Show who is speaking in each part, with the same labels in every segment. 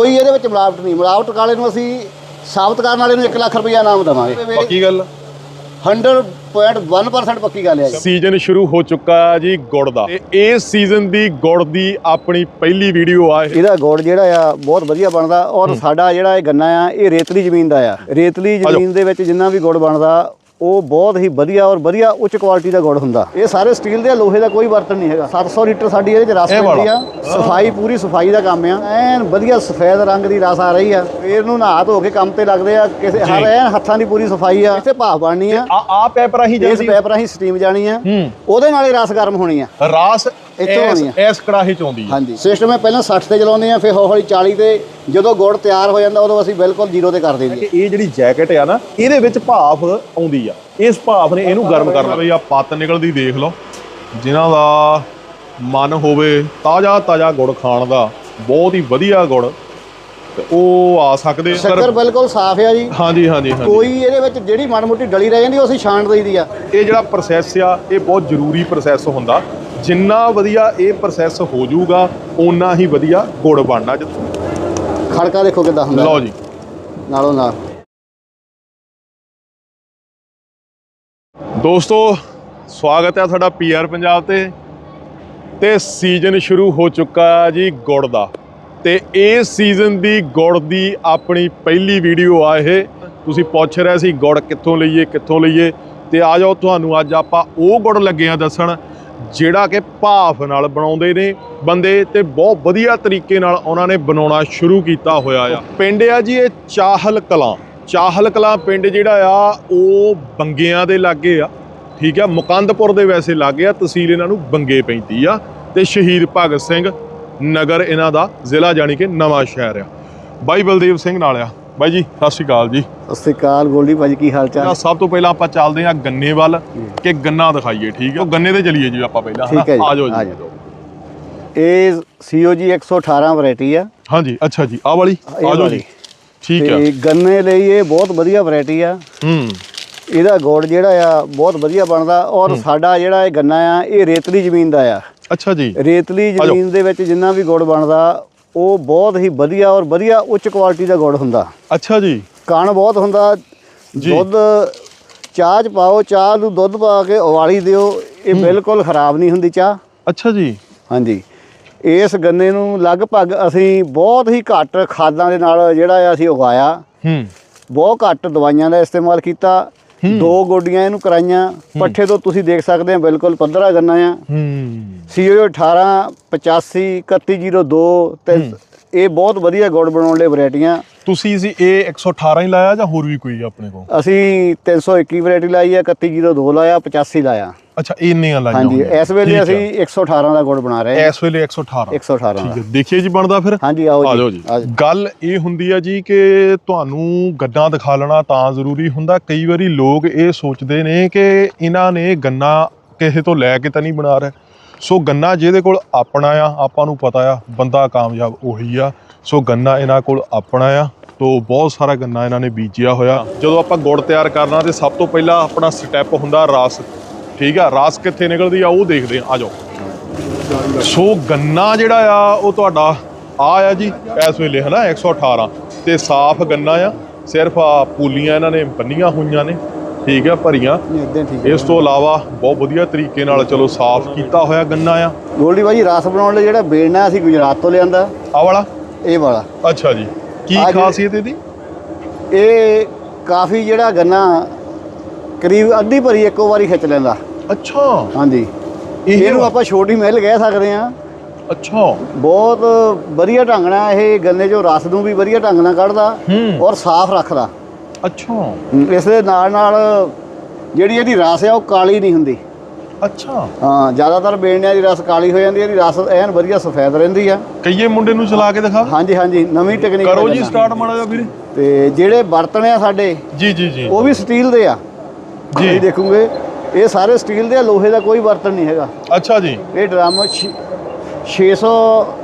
Speaker 1: ਕੋਈ ਇਹਦੇ ਵਿੱਚ ਮਿਲਾਵਟ ਨਹੀਂ। ਮਿਲਾਵਟ ਵਾਲੇ ਨੂੰ ਅਸੀਂ ਸਾਬਤ ਕਰਨ ਵਾਲੇ ਨੂੰ 1 ਲੱਖ ਰੁਪਇਆ ਇਨਾਮ ਦੇਵਾਂਗੇ।
Speaker 2: ਪੱਕੀ ਗੱਲ?
Speaker 1: 100.1% ਪੱਕੀ ਗੱਲ ਹੈ ਜੀ।
Speaker 2: ਸੀਜ਼ਨ ਸ਼ੁਰੂ ਹੋ ਚੁੱਕਾ ਹੈ ਜੀ ਗੁੜ ਦਾ। ਤੇ ਇਸ ਸੀਜ਼ਨ ਦੀ ਗੁੜ ਦੀ ਆਪਣੀ ਪਹਿਲੀ ਵੀਡੀਓ ਆ ਇਹ।
Speaker 1: ਇਹਦਾ ਗੁੜ ਜਿਹੜਾ ਆ ਬਹੁਤ ਵਧੀਆ ਬਣਦਾ। ਔਰ ਸਾਡਾ ਜਿਹੜਾ ਇਹ ਗੰਨਾ ਆ ਇਹ ਰੇਤਲੀ ਜ਼ਮੀਨ ਦਾ ਆ। ਰੇਤਲੀ ਜ਼ਮੀਨ ਦੇ ਵਿੱਚ ਜਿੰਨਾ ਵੀ ਗੁੜ ਬਣਦਾ ਉਹ ਬਹੁਤ ਹੀ ਵਧੀਆ ਔਰ ਵਧੀਆ ਉੱਚ ਕੁਆਲਿਟੀ ਦਾ ਗੁੜ ਹੁੰਦਾ। ਇਹ ਸਾਰੇ ਸਟੀਲ ਦੇ ਲੋਹੇ ਦਾ ਕੋਈ ਬਰਤਨ ਨਹੀਂ ਹੈਗਾ। 700 ਲੀਟਰ ਸਾਡੀ ਇਹਦੇ ਚ ਰਸ ਪੈਂਦੀ। ਆ। ਸਫ਼ਾਈ ਪੂਰੀ ਸਫ਼ਾਈ ਦਾ ਕੰਮ ਆ। ਐਨ ਵਧੀਆ ਸਫੈਦ ਰੰਗ ਦੀ ਰਸ ਆ ਰਹੀ ਆ। ਫੇਰ ਨੂੰ ਨਹਾ ਧੋ ਕੇ ਕੰਮ ਤੇ ਲੱਗਦੇ ਆ। ਕਿਸੇ ਹਰ ਐਨ ਹੱਥਾਂ ਦੀ ਪੂਰੀ ਸਫ਼ਾਈ ਆ। ਇੱਥੇ ਭਾਫ ਬਣਨੀ ਆ।
Speaker 2: ਆ ਆ ਪੈਪਰ ਹੀ
Speaker 1: ਇਸ
Speaker 2: ਜਾਂਦੀ
Speaker 1: ਪੈਪ ਰਾਹੀਂ ਸਟੀਮ ਜਾਣੀ ਆ। ਉਹਦੇ ਨਾਲ ਹੀ ਰਸ ਗਰਮ ਹੋਣੀ ਆ।
Speaker 2: ਰਾਸ
Speaker 1: ਇੱਥੋਂ
Speaker 2: ਇਸ
Speaker 1: ਆਉਣੀ ਆ।
Speaker 2: ਇਸ ਕੜਾਹੀ ਚ ਆਉਂਦੀ ਹੈ
Speaker 1: ਹਾਂਜੀ। ਸਿਸਟਮ ਹੈ ਪਹਿਲਾਂ 60 ਤੇ ਚਲਾਉਂਦੇ ਆ ਫਿਰ ਹੌਲੀ 40 ਤੇ ਜਦੋਂ ਗੁੜ ਤਿਆਰ ਹੋ ਜਾਂਦਾ ਉਦੋਂ ਅਸੀਂ ਬਿਲਕੁਲ ਜ਼ੀਰੋ ਤੇ ਕਰ ਦਿੰਦੇ
Speaker 2: ਇਹ ਜਿਹੜੀ ਜੈਕਟ ਆ ਨਾ ਇਹਦੇ ਵਿੱਚ ਭਾਫ ਆਉਂਦੀ ਆ। ਇਸ ਭਾਫ ਨੇ ਇਹਨੂੰ ਗਰਮ ਕਰਨਾ। ਬਈ ਆ ਪੱਤ ਨਿਕਲਦੀ ਦੇਖ ਲਓ। ਜਿਨ੍ਹਾਂ ਦਾ ਮਨ ਹੋਵੇ ਤਾਜ਼ਾ ਤਾਜ਼ਾ ਗੁੜ ਖਾਣ ਦਾ ਬਹੁਤ ਹੀ ਵਧੀਆ ਗੁੜ ਤੇ ਉਹ ਆ ਸਕਦੇ ਆ।
Speaker 1: ਸ਼ੱਕਰ ਬਿਲਕੁਲ ਸਾਫ਼ ਆ ਜੀ।
Speaker 2: ਹਾਂਜੀ ਹਾਂਜੀ ਹਾਂਜੀ।
Speaker 1: ਕੋਈ ਇਹਦੇ ਵਿੱਚ ਜਿਹੜੀ ਮਾੜੀ ਮੋਟੀ ਡਲੀ ਰਹਿ ਜਾਂਦੀ ਉਹ ਅਸੀਂ ਛਾਣ ਦਈਦੀ ਆ।
Speaker 2: ਇਹ ਜਿਹੜਾ ਪ੍ਰੋਸੈਸ ਆ ਇਹ ਬਹੁਤ ਜ਼ਰੂਰੀ ਪ੍ਰੋਸੈਸ ਹੁੰਦਾ। ਜਿੰਨਾ ਵਧੀਆ ਇਹ ਪ੍ਰੋਸੈਸ ਹੋ ਜਾਊਗਾ ਓਨਾ ਹੀ ਵਧੀਆ ਗੁੜ ਬਣਨਾ
Speaker 1: ਖੜਕਾ ਦੇਖੋ ਕਿੱਦਾਂ ਹੁੰਦਾ।
Speaker 2: ਲਓ ਜੀ।
Speaker 1: ਨਾਲੋਂ ਨਾਲ।
Speaker 2: ਦੋਸਤੋ ਸਵਾਗਤ ਹੈ ਤੁਹਾਡਾ ਪੀਆਰ ਪੰਜਾਬ ਤੇ। ਤੇ ਸੀਜ਼ਨ ਸ਼ੁਰੂ ਹੋ ਚੁੱਕਾ ਜੀ ਗੁੜ ਦਾ। ਤੇ ਇਸ ਸੀਜ਼ਨ ਦੀ ਗੁੜ ਦੀ ਆਪਣੀ ਪਹਿਲੀ ਵੀਡੀਓ ਆ ਇਹ। ਤੁਸੀਂ ਪੁੱਛ ਰਹੇ ਸੀ ਗੁੜ ਕਿੱਥੋਂ ਲਈਏ ਕਿੱਥੋਂ ਲਈਏ। ਤੇ ਆ ਜਾਓ ਤੁਹਾਨੂੰ ਅੱਜ ਆਪਾਂ ਉਹ ਗੁੜ ਲੱਗੇ ਆ ਦੱਸਣ। ਜਿਹੜਾ ਕਿ ਭਾਫ ਨਾਲ ਬਣਾਉਂਦੇ ਨੇ ਬੰਦੇ ਤੇ ਬਹੁਤ ਵਧੀਆ ਤਰੀਕੇ ਨਾਲ ਉਹਨਾਂ ਨੇ ਬਣਾਉਣਾ ਸ਼ੁਰੂ ਕੀਤਾ ਹੋਇਆ ਆ। ਪਿੰਡ ਆ ਜੀ ਇਹ ਚਾਹਲ ਕਲਾਂ। ਚਾਹਲ ਕਲਾਂ ਪਿੰਡ ਜਿਹੜਾ ਆ, ਉਹ ਬੰਗਿਆਂ ਦੇ ਲਾਗੇ ਆ। ਠੀਕ ਆ, ਮੁਕੰਦਪੁਰ ਦੇ ਵੈਸੇ ਲਾਗੇ ਆ, ਤਹਿਸੀਲ ਇਹਨਾਂ ਨੂੰ ਬੰਗੇ ਪੈਂਦੀ ਆ ਤੇ ਸ਼ਹੀਦ ਭਗਤ ਸਿੰਘ ਨਗਰ ਇਹਨਾਂ ਦਾ ਜ਼ਿਲ੍ਹਾ ਜਾਣੀ ਕਿ ਨਵਾਂ ਸ਼ਹਿਰ ਆ। ਬਾਈ ਬਲਦੇਵ ਸਿੰਘ ਨਾਲ ਆ। ਬਾਈ ਜੀ ਸਤਿ ਸ਼੍ਰੀ ਅਕਾਲ ਜੀ।
Speaker 1: ਸਤਿ ਸ਼੍ਰੀ ਅਕਾਲ ਗੋਲਡੀ ਭਾਜੀ ਕੀ ਹਾਲ ਚਾਲ?
Speaker 2: ਸਭ ਤੋਂ ਪਹਿਲਾਂ ਆਪਾਂ ਚੱਲਦੇ ਆ ਗੰਨੇ ਵੱਲ ਕਿ ਗੰਨਾ ਦਿਖਾਈਏ ਠੀਕ ਹੈ? ਉਹ ਗੰਨੇ ਤੇ ਚਲੀਏ ਜੀ ਆਪਾਂ ਪਹਿਲਾਂ
Speaker 1: ਹੈ
Speaker 2: ਆ ਜਾਓ ਜੀ।
Speaker 1: ਇਹ ਸੀਓਜੀ 118 ਵੈਰਾਈਟੀ ਆ।
Speaker 2: ਹਾਂਜੀ ਅੱਛਾ ਜੀ ਆ ਵਾਲੀ? ਆ ਜਾਓ। ਜੀ। ਠੀਕ ਆ।
Speaker 1: ਤੇ ਗੰਨੇ ਲਈ ਇਹ ਬਹੁਤ ਵਧੀਆ ਵੈਰਾਈਟੀ ਆ।
Speaker 2: ਹੂੰ।
Speaker 1: ਇਹਦਾ ਗੁੜ ਜਿਹੜਾ ਆ ਬਹੁਤ ਵਧੀਆ ਬਣਦਾ। ਔਰ ਸਾਡਾ ਜਿਹੜਾ ਇਹ ਗੰਨਾ ਆ ਇਹ ਰੇਤਲੀ ਜ਼ਮੀਨ ਦਾ ਆ।
Speaker 2: ਅੱਛਾ ਜੀ।
Speaker 1: ਰੇਤਲੀ। ਜ਼ਮੀਨ ਦੇ ਵਿੱਚ ਜਿੰਨਾ ਵੀ ਗੁੜ ਬਣਦਾ ਉਹ ਬਹੁਤ ਹੀ ਵਧੀਆ ਔਰ ਵਧੀਆ ਉੱਚ ਕੁਆਲਿਟੀ ਦਾ ਗੁੜ ਹੁੰਦਾ।
Speaker 2: ਅੱਛਾ ਜੀ।
Speaker 1: ਕਣ ਬਹੁਤ ਹੁੰਦਾ। ਦੁੱਧ ਚਾਹ ਚ ਪਾਓ ਚਾਹ ਨੂੰ ਦੁੱਧ ਪਾ ਕੇ ਉਬਾਲੀ ਦਿਓ ਇਹ ਬਿਲਕੁਲ ਖਰਾਬ ਨਹੀਂ ਹੁੰਦੀ ਚਾਹ।
Speaker 2: ਅੱਛਾ ਜੀ।
Speaker 1: ਹਾਂਜੀ। ਇਸ ਗੰਨੇ ਨੂੰ ਲਗਭਗ ਅਸੀਂ ਬਹੁਤ ਹੀ ਘੱਟ ਖਾਦਾਂ ਦੇ ਨਾਲ ਜਿਹੜਾ ਆ ਅਸੀਂ ਉਗਾਇਆ।
Speaker 2: ਹੂੰ।
Speaker 1: ਬਹੁਤ ਘੱਟ ਦਵਾਈਆਂ ਦਾ ਇਸਤੇਮਾਲ ਕੀਤਾ। ਦੋ ਗੋਡੀਆਂ ਇਹਨੂੰ ਕਰਾਈਆਂ। ਪੱਠੇ ਤੋਂ ਤੁਸੀਂ ਦੇਖ ਸਕਦੇ ਆ ਬਿਲਕੁਲ ਪੱਧਰਾ ਗੰਨਾ ਆ। ਸੀਓ 18 85 3102 ਤੇ ਇਹ ਬਹੁਤ ਵਧੀਆ ਗੁੜ ਬਣਾਉਣ ਲਈ ਵੈਰਾਈਟੀਆਂ।
Speaker 2: ਤੁਸੀਂ ਸੀ ਇਹ 118 ਹੀ ਲਾਇਆ ਜਾਂ ਹੋਰ ਵੀ ਕੋਈ ਆ ਆਪਣੇ ਕੋਲ?
Speaker 1: ਅਸੀਂ 321 ਵੈਰਾਈਟੀ ਲਾਈ ਆ 3102 ਲਾਇਆ 85 ਲਾਇਆ।
Speaker 2: ਅੱਛਾ ਇੰਨੀਆਂ ਲਾਈਆਂ
Speaker 1: ਹਾਂਜੀ। ਇਸ ਵੇਲੇ। ਅਸੀਂ 118 ਦਾ ਗੁੜ ਬਣਾ ਰਹੇ ਹਾਂ।
Speaker 2: ਇਸ ਵੇਲੇ 118
Speaker 1: 118
Speaker 2: ਠੀਕ ਹੈ ਦੇਖੀਏ ਜੀ ਬਣਦਾ ਫਿਰ।
Speaker 1: ਹਾਂਜੀ ਆਓ
Speaker 2: ਆ ਜਾਓ
Speaker 1: ਜੀ।
Speaker 2: ਗੱਲ ਇਹ ਹੁੰਦੀ ਆ ਜੀ ਕਿ ਤੁਹਾਨੂੰ ਗੱਡਾ ਦਿਖਾ ਲੈਣਾ ਤਾਂ ਜ਼ਰੂਰੀ ਹੁੰਦਾ। ਕਈ ਵਾਰੀ ਲੋਕ ਇਹ ਸੋਚਦੇ ਨੇ ਕਿ ਇਹਨਾਂ ਨੇ ਗੰਨਾ ਕਿਸੇ ਤੋਂ ਲੈ ਕੇ ਤਾਂ ਨਹੀਂ ਬਣਾ ਰਹੇ। ਸੋ ਗੰਨਾ ਜਿਹਦੇ ਕੋਲ ਆਪਣਾ ਆ ਆਪਾਂ ਨੂੰ ਪਤਾ ਆ ਬੰਦਾ ਕਾਮਯਾਬ ਉਹੀ ਆ। ਸੋ ਗੰਨਾ ਇਹਨਾਂ ਕੋਲ ਆਪਣਾ ਆ। ਤੋ ਬਹੁਤ ਸਾਰਾ ਗੰਨਾ ਇਹਨਾਂ ਨੇ ਬੀਜਿਆ ਹੋਇਆ। ਜਦੋਂ ਆਪਾਂ ਗੁੜ ਤਿਆਰ ਕਰਨਾ ਤੇ ਸਭ ਤੋਂ ਪਹਿਲਾਂ ਆਪਣਾ ਸਟੈਪ ਹੁੰਦਾ ਰਸ। ਠੀਕ ਆ ਰਸ ਕਿੱਥੇ ਨਿਕਲਦੀ ਆ ਉਹ ਦੇਖਦੇ ਆ। ਆ ਜਾਓ। ਸੋ ਗੰਨਾ ਜਿਹੜਾ ਆ ਉਹ ਤੁਹਾਡਾ ਆ ਆ ਜੀ ਇਸ ਵੇਲੇ ਹਨਾ 118 ਤੇ ਸਾਫ਼ ਗੰਨਾ ਆ ਸਿਰਫ ਆ ਪੂਲੀਆਂ ਇਹਨਾਂ ਨੇ ਬੰਨੀਆਂ ਹੋਈਆਂ ਨੇ। ਠੀਕ ਆ ਭਰੀਆਂ। ਇਸ ਤੋਂ ਇਲਾਵਾ ਬਹੁਤ ਵਧੀਆ ਤਰੀਕੇ ਨਾਲ ਚਲੋ ਸਾਫ਼ ਕੀਤਾ ਹੋਇਆ ਗੰਨਾ ਆ।
Speaker 1: ਗੋਲਡੀ ਭਾਜੀ ਰਸ ਬਣਾਉਣ ਲਈ ਜਿਹੜਾ ਬੇੜਨਾ ਅਸੀਂ ਗੁਜਰਾਤ ਤੋਂ ਲਿਆਂਦਾ।
Speaker 2: ਆ ਵਾਲਾ?
Speaker 1: ਇਹ ਵਾਲਾ।
Speaker 2: ਅੱਛਾ ਜੀ। ਕੀ
Speaker 1: ਆਹ ਜਿਹੜੇ-
Speaker 2: ਖਾਸੀਅਤ ਇਹਦੀ?
Speaker 1: ਇਹ ਕਾਫੀ ਜਿਹੜਾ ਗੰਨਾ ਕਰੀਬ ਅੱਧੀ ਭਰੀ ਇੱਕੋ ਵਾਰੀ ਖਿੱਚ ਲੈਂਦਾ।
Speaker 2: ਅੱਛਾ।
Speaker 1: ਹਾਂਜੀ।
Speaker 2: ਇਹ
Speaker 1: ਇਹਨੂੰ ਆਪਾਂ ਛੋਟੀ ਮਿਲ ਕਹਿ ਸਕਦੇ ਆ
Speaker 2: ਅੱਛਾ।
Speaker 1: ਬਹੁਤ ਵਧੀਆ ਢੰਗ ਨਾਲ ਇਹ ਗੰਨੇ ਚੋਂ ਰਸ ਨੂੰ ਵੀ ਵਧੀਆ ਢੰਗ ਨਾਲ ਕੱਢਦਾ
Speaker 2: ਹੂੰ।
Speaker 1: ਔਰ ਸਾਫ਼ ਰੱਖਦਾ।
Speaker 2: ਅੱਛਾ।
Speaker 1: ਇਸ ਦੇ ਨਾਲ ਨਾਲ ਜਿਹੜੀ ਇਹਦੀ ਰਸ ਆ ਉਹ ਕਾਲੀ ਨਹੀਂ ਹੁੰਦੀ।
Speaker 2: ਅੱਛਾ।
Speaker 1: ਹਾਂ ਜ਼ਿਆਦਾਤਰ ਬੇੜਨਿਆਂ ਦੀ ਰਸ ਕਾਲੀ ਹੋ ਜਾਂਦੀ ਹੈ ਇਹਦੀ ਰਸ ਐਨ ਵਧੀਆ ਸਫੈਦ ਰਹਿੰਦੀ ਆ।
Speaker 2: ਕਈਏ ਮੁੰਡੇ ਨੂੰ ਚਲਾ ਕੇ ਦਿਖਾ।
Speaker 1: ਹਾਂਜੀ ਹਾਂਜੀ ਨਵੀਂ ਟੈਕਨੀਕ
Speaker 2: ਕਰੋ ਜੀ ਸਟਾਰਟ ਮਾੜਾ ਜਿਹਾ ਵੀਰੇ।
Speaker 1: ਤੇ ਜਿਹੜੇ ਬਰਤਨ ਆ ਸਾਡੇ
Speaker 2: ਜੀ ਜੀ ਜੀ।
Speaker 1: ਉਹ ਵੀ ਸਟੀਲ ਦੇ ਆ।
Speaker 2: ਜੀ।
Speaker 1: ਜੀ ਦੇਖੋਗੇ ਇਹ ਸਾਰੇ ਸਟੀਲ ਦੇ ਆ ਲੋਹੇ ਦਾ ਕੋਈ ਬਰਤਨ ਨਹੀਂ ਹੈਗਾ।
Speaker 2: ਅੱਛਾ ਜੀ।
Speaker 1: ਇਹ ਡਰਮ 600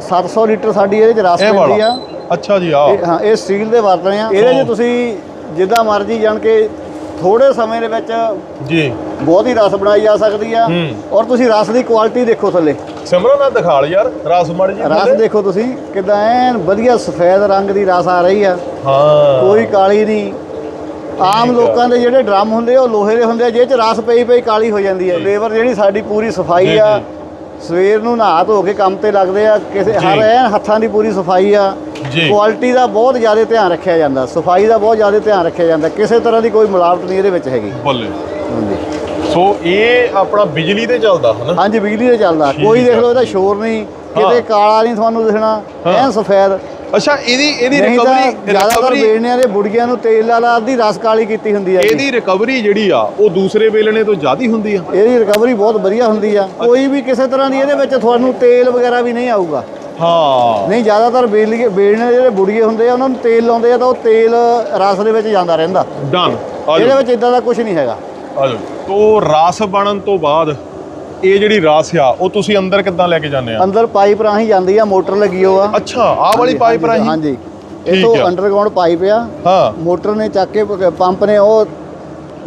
Speaker 1: 700 ਲੀਟਰ ਸਾਡੀ ਇਹਦੇ ਚ ਰਸ ਪੈਂਦੀ ਆ।
Speaker 2: ਅੱਛਾ ਜੀ ਆ
Speaker 1: ਇਹ- ਹਾਂ ਇਹ ਸਟੀਲ ਦੇ ਬਰਤਨ ਆ। ਇਹਦੇ 'ਚ ਤੁਸੀਂ ਜਿੱਦਾਂ ਮਰਜ਼ੀ ਜਾਣ ਕੇ ਥੋੜੇ ਸਮੇਂ ਦੇ ਵਿੱਚ
Speaker 2: ਜੀ
Speaker 1: ਬਹੁਤ ਹੀ ਰਸ ਬਣਾਈ ਜਾ ਸਕਦੀ ਆ। ਔਰ ਤੁਸੀਂ ਰਸ ਦੀ ਕੁਆਲਿਟੀ ਦੇਖੋ ਥੱਲੇ
Speaker 2: ਸਿਮਰਨ ਆ ਦਿਖਾ ਲ ਯਾਰ ਰਸ ਮੜ ਜੀ
Speaker 1: ਰਸ। ਦੇਖੋ ਤੁਸੀਂ ਕਿਦਾਂ ਐਨ ਵਧੀਆ ਸਫੈਦ ਰੰਗ ਦੀ ਰਸ ਆ ਰਹੀ ਆ
Speaker 2: ਹਾਂ
Speaker 1: ਕੋਈ ਕਾਲੀ ਨਹੀਂ ਆਮ। ਲੋਕਾਂ ਦੇ ਜਿਹੜੇ ਡਰਮ ਹੁੰਦੇ ਆ, ਉਹ ਲੋਹੇ ਦੇ ਹੁੰਦੇ ਆ ਜਿਹਦੇ ਚ ਰਸ ਪਈ ਪਈ ਕਾਲੀ ਹੋ ਜਾਂਦੀ ਹੈ ਲੇਬਰ ਜਿਹੜੀ ਸਾਡੀ ਪੂਰੀ ਸਫ਼ਾਈ ਆ। ਸਵੇਰ ਨੂੰ ਨਹਾ ਧੋ ਕੇ ਕੰਮ ਤੇ ਲੱਗਦੇ ਆ ਕਿਸੇ। ਹਰ ਐਨ ਹੱਥਾਂ ਦੀ ਪੂਰੀ ਸਫ਼ਾਈ ਆ। ਕੁਆਲਿਟੀ ਦਾ ਬਹੁਤ ਜ਼ਿਆਦਾ ਧਿਆਨ ਰੱਖਿਆ ਜਾਂਦਾ। ਸਫ਼ਾਈ ਦਾ ਬਹੁਤ ਜ਼ਿਆਦਾ ਧਿਆਨ ਰੱਖਿਆ ਜਾਂਦਾ। ਕਿਸੇ ਤਰ੍ਹਾਂ ਦੀ ਕੋਈ ਮਿਲਾਵਟ ਨਹੀਂ ਇਹਦੇ ਵਿੱਚ ਹੈਗੀ।
Speaker 2: ਬੱਲੇ।
Speaker 1: ਹਾਂਜੀ।
Speaker 2: ਸੋ ਇਹ ਆਪਣਾ ਬਿਜਲੀ ਤੇ ਚੱਲਦਾ ਹਨਾ?
Speaker 1: ਹਾਂਜੀ ਬਿਜਲੀ ਤੇ ਚੱਲਦਾ। ਕੋਈ ਦੇਖ। ਲਓ ਇਹਦਾ ਸ਼ੋਰ ਨਹੀਂ। ਕਿਤੇ ਕਾਲਾ ਨਹੀਂ ਤੁਹਾਨੂੰ ਦਿਖਣਾ। ਐਨ ਸਫੈਦ।
Speaker 2: ਅੱਛਾ ਇਹਦੀ ਇਹਦੀ ਰਿਕਵਰੀ
Speaker 1: ਜ਼ਿਆਦਾਤਰ
Speaker 2: ਰਿਕਵਰੀ
Speaker 1: ਬੇੜਨਿਆਂ ਦੇ ਬੁੜੀਆਂ ਨੂੰ ਤੇਲ ਵਾਲਾ ਅੱਧੀ ਰਸ ਕਾਲੀ ਕੀਤੀ ਹੁੰਦੀ ਹੈ।
Speaker 2: ਇਹਦੀ ਰਿਕਵਰੀ ਜਿਹੜੀ ਆ ਉਹ ਦੂਸਰੇ ਵੇਲਣੇ ਤੋਂ ਜ਼ਿਆਦੀ ਹੁੰਦੀ ਆ।
Speaker 1: ਇਹਦੀ ਰਿਕਵਰੀ ਬਹੁਤ ਵਧੀਆ ਹੁੰਦੀ ਆ। ਕੋਈ ਵੀ ਕਿਸੇ ਤਰ੍ਹਾਂ ਦੀ ਇਹਦੇ ਵਿੱਚ ਤੁਹਾਨੂੰ ਤੇਲ ਵਗੈਰਾ ਵੀ ਨਹੀਂ ਆਊਗਾ।
Speaker 2: ਹਾਂ।
Speaker 1: ਨਹੀਂ ਜ਼ਿਆਦਾਤਰ ਬੇਲੀਏ ਬੇੜਨੇ ਜਿਹੜੇ ਬੁੜੀਏ ਹੁੰਦੇ ਆ ਉਹਨਾਂ ਨੂੰ ਤੇਲ ਲਾਉਂਦੇ ਆ ਤਾਂ ਉਹ ਤੇਲ ਰਸ ਦੇ ਵਿੱਚ ਜਾਂਦਾ ਰਹਿੰਦਾ।
Speaker 2: ਡਨ
Speaker 1: ਇਹਦੇ ਵਿੱਚ ਇਦਾਂ ਦਾ ਕੁਝ ਨਹੀਂ ਹੈਗਾ।
Speaker 2: ਆ ਜਾਓ। ਤੋ ਰਸ ਬਣਨ ਤੋਂ ਬਾਅਦ ਇਹ ਜਿਹੜੀ ਰਸ ਆ ਉਹ ਤੁਸੀਂ ਅੰਦਰ ਕਿੱਦਾਂ ਲੈ ਕੇ ਜਾਂਦੇ ਆ?
Speaker 1: ਅੰਦਰ ਪਾਈਪ ਰਾਹੀਂ ਜਾਂਦੀ ਆ ਮੋਟਰ ਲੱਗੀ ਹੋ ਆ
Speaker 2: ਅੱਛਾ ਆਹ ਵਾਲੀ ਪਾਈਪ ਰਾਹੀਂ?
Speaker 1: ਹਾਂਜੀ ਇਥੋਂ
Speaker 2: ਆ।
Speaker 1: ਅੰਡਰਗਰਾਉਂਡ ਪਾਈਪ ਆ।
Speaker 2: ਹਾਂ।
Speaker 1: ਮੋਟਰ ਨੇ ਚੱਕ ਕੇ ਪੰਪ ਨੇ ਉਹ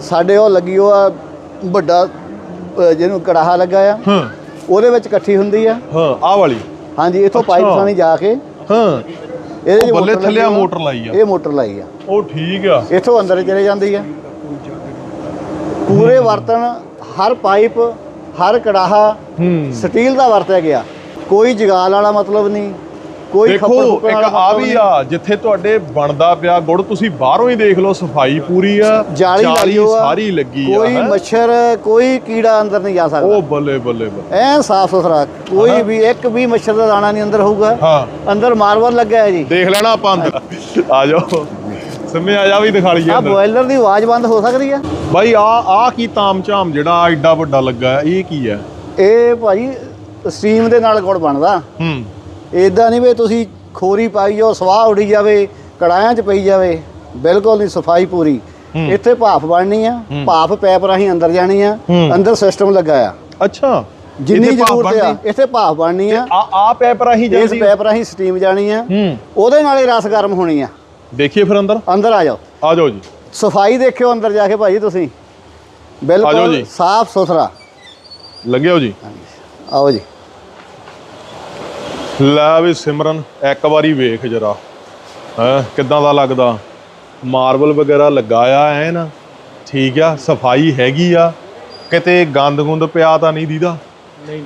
Speaker 1: ਸਾਡੇ ਉਹ ਲੱਗੀ ਹੋ ਆ ਵੱਡਾ ਜਿਹਨੂੰ ਕੜਾਹਾ ਲੱਗਾ ਆ।
Speaker 2: ਹਾਂ।
Speaker 1: ਉਹਦੇ ਵਿੱਚ ਇਕੱਠੀ ਹੁੰਦੀ ਆ।
Speaker 2: ਹਾਂ ਆਹ ਵਾਲੀ।
Speaker 1: ਹਾਂਜੀ ਇਥੋਂ ਪਾਈਪ। ਰਾਹੀਂ ਜਾ ਕੇ।
Speaker 2: ਹਾਂ।
Speaker 1: ਇਹਦੇ
Speaker 2: ਬੱਲੇ ਥੱਲੇ ਆ ਮੋਟਰ ਲਾਈ ਆ।
Speaker 1: ਇਹ ਮੋਟਰ ਲਾਈ ਆ।
Speaker 2: ਉਹ ਠੀਕ ਆ।
Speaker 1: ਇਥੋਂ ਅੰਦਰ ਚਲੇ ਜਾਂਦੀ ਆ। ਪੂਰੇ ਬਰਤਨ ਹਰ ਪਾਈਪ ਹਰ ਕੜਾਹਾ
Speaker 2: ਹੂੰ।
Speaker 1: ਸਟੀਲ ਦਾ ਵਰਤਿਆ ਗਿਆ। ਕੋਈ ਜਗਾਲ ਵਾਲਾ ਮਤਲਬ ਨਹੀਂ ਕੋਈ
Speaker 2: ਦੇਖੋ ਇੱਕ ਆ ਵੀ। ਆ ਜਿੱਥੇ ਤੁਹਾਡੇ ਬਣਦਾ ਪਿਆ ਗੁੜ ਤੁਸੀਂ ਬਾਹਰੋਂ ਹੀ ਦੇਖ ਲਓ ਸਫ਼ਾਈ ਪੂਰੀ ਆ
Speaker 1: ਜਾਲੀ ਲੱਗੀ ਹੋਈ ਆ
Speaker 2: ਸਾਰੀ ਲੱਗੀ ਆ
Speaker 1: ਕੋਈ। ਮੱਛਰ ਕੋਈ ਕੀੜਾ ਅੰਦਰ ਨਹੀਂ ਜਾ
Speaker 2: ਉਹ
Speaker 1: ਸਕਦਾ
Speaker 2: ਬੱਲੇ ਬੱਲੇ ਬੱਲੇ।
Speaker 1: ਐਨ ਸਾਫ਼ ਸੁਥਰਾ? ਕੋਈ ਵੀ ਇੱਕ ਵੀ ਮੱਛਰ ਦਾ ਦਾਣਾ ਨਹੀਂ ਅੰਦਰ ਹੋਊਗਾ।
Speaker 2: ਹਾਂ।
Speaker 1: ਅੰਦਰ ਮਾਰਬਲ ਲੱਗਾ ਹੈ ਜੀ।
Speaker 2: ਦੇਖ ਲੈਣਾ ਆਪਾਂ ਅੰਦਰ। ਆ ਜਾਓ। ਸਿੰਮੇ ਆ ਜਾ ਵੀ ਦਿਖਾ ਲਈਏ
Speaker 1: ਆ ਬੋਇਲਰ ਦੀ ਆਵਾਜ਼ ਬੰਦ ਹੋ ਸਕਦੀ ਆ?
Speaker 2: ਬਾਈ ਆ ਆ ਕੀ ਤਾਮ ਝਾਮ ਜਿਹੜਾ ਐਡਾ ਵੱਡਾ ਲੱਗਾ ਇਹ ਕੀ ਹੈ?
Speaker 1: ਇਹ ਭਾਜੀ ਸਟੀਮ ਦੇ ਨਾਲ ਗੁੜ ਬਣਦਾ।
Speaker 2: ਹੂੰ।
Speaker 1: ਇਦਾਂ ਨਹੀਂ ਵੀ ਤੁਸੀਂ ਖੋਰੀ ਪਾਈ ਜਾਓ ਸਵਾਹ ਉੜੀ ਜਾਵੇ ਕੜਾਇਆਂ 'ਚ ਪਈ ਜਾਵੇ ਬਿਲਕੁਲ ਨਹੀਂ ਸਫ਼ਾਈ ਪੂਰੀ। ਇੱਥੇ ਭਾਫ ਬਣਨੀ ਆ। ਭਾਫ ਪੈਪ ਰਾਹੀਂ ਅੰਦਰ ਜਾਣੀ ਆ। ਅੰਦਰ ਸਿਸਟਮ ਲੱਗਾ ਆ।
Speaker 2: ਅੱਛਾ।
Speaker 1: ਜਿੰਨੀ ਜ਼ਰੂਰਤ ਆ? ਇੱਥੇ ਭਾਫ ਬਣਨੀ ਆ।
Speaker 2: ਆ ਪੈਪ ਰਾਹੀਂ
Speaker 1: ਇਸ
Speaker 2: ਜਾਂਦੀ
Speaker 1: ਪੈਪ ਰਾਹੀਂ ਸਟੀਮ ਜਾਣੀ ਆ। ਉਹਦੇ ਨਾਲ ਹੀ ਰਸ ਗਰਮ ਹੋਣੀ ਆ।
Speaker 2: ਦੇਖੀਏ ਫਿਰ ਅੰਦਰ?
Speaker 1: ਅੰਦਰ ਆ ਜਾਓ।
Speaker 2: ਆ ਜਾਓ ਜੀ।
Speaker 1: ਸਫ਼ਾਈ ਦੇਖਿਓ ਅੰਦਰ ਜਾ ਕੇ ਭਾਜੀ ਤੁਸੀਂ। ਬਿਲਕੁਲ। ਸਾਫ਼ ਸੁਥਰਾ।
Speaker 2: ਲੱਗਿਓ ਜੀ।
Speaker 1: ਆਓ ਜੀ।
Speaker 2: ਲੈ ਵੀ ਸਿਮਰਨ ਇੱਕ ਵਾਰੀ ਵੇਖ ਜਰਾ। ਹੈ ਕਿੱਦਾਂ ਦਾ ਲੱਗਦਾ? ਮਾਰਬਲ ਵਗੈਰਾ ਲੱਗਾ ਆ ਐ ਨਾ। ਠੀਕ ਆ ਸਫ਼ਾਈ ਹੈਗੀ ਆ। ਕਿਤੇ ਗੰਦ ਗੁੰਦ ਪਿਆ ਤਾਂ ਨਹੀਂ ਦੀਦਾ? ਨਹੀਂ।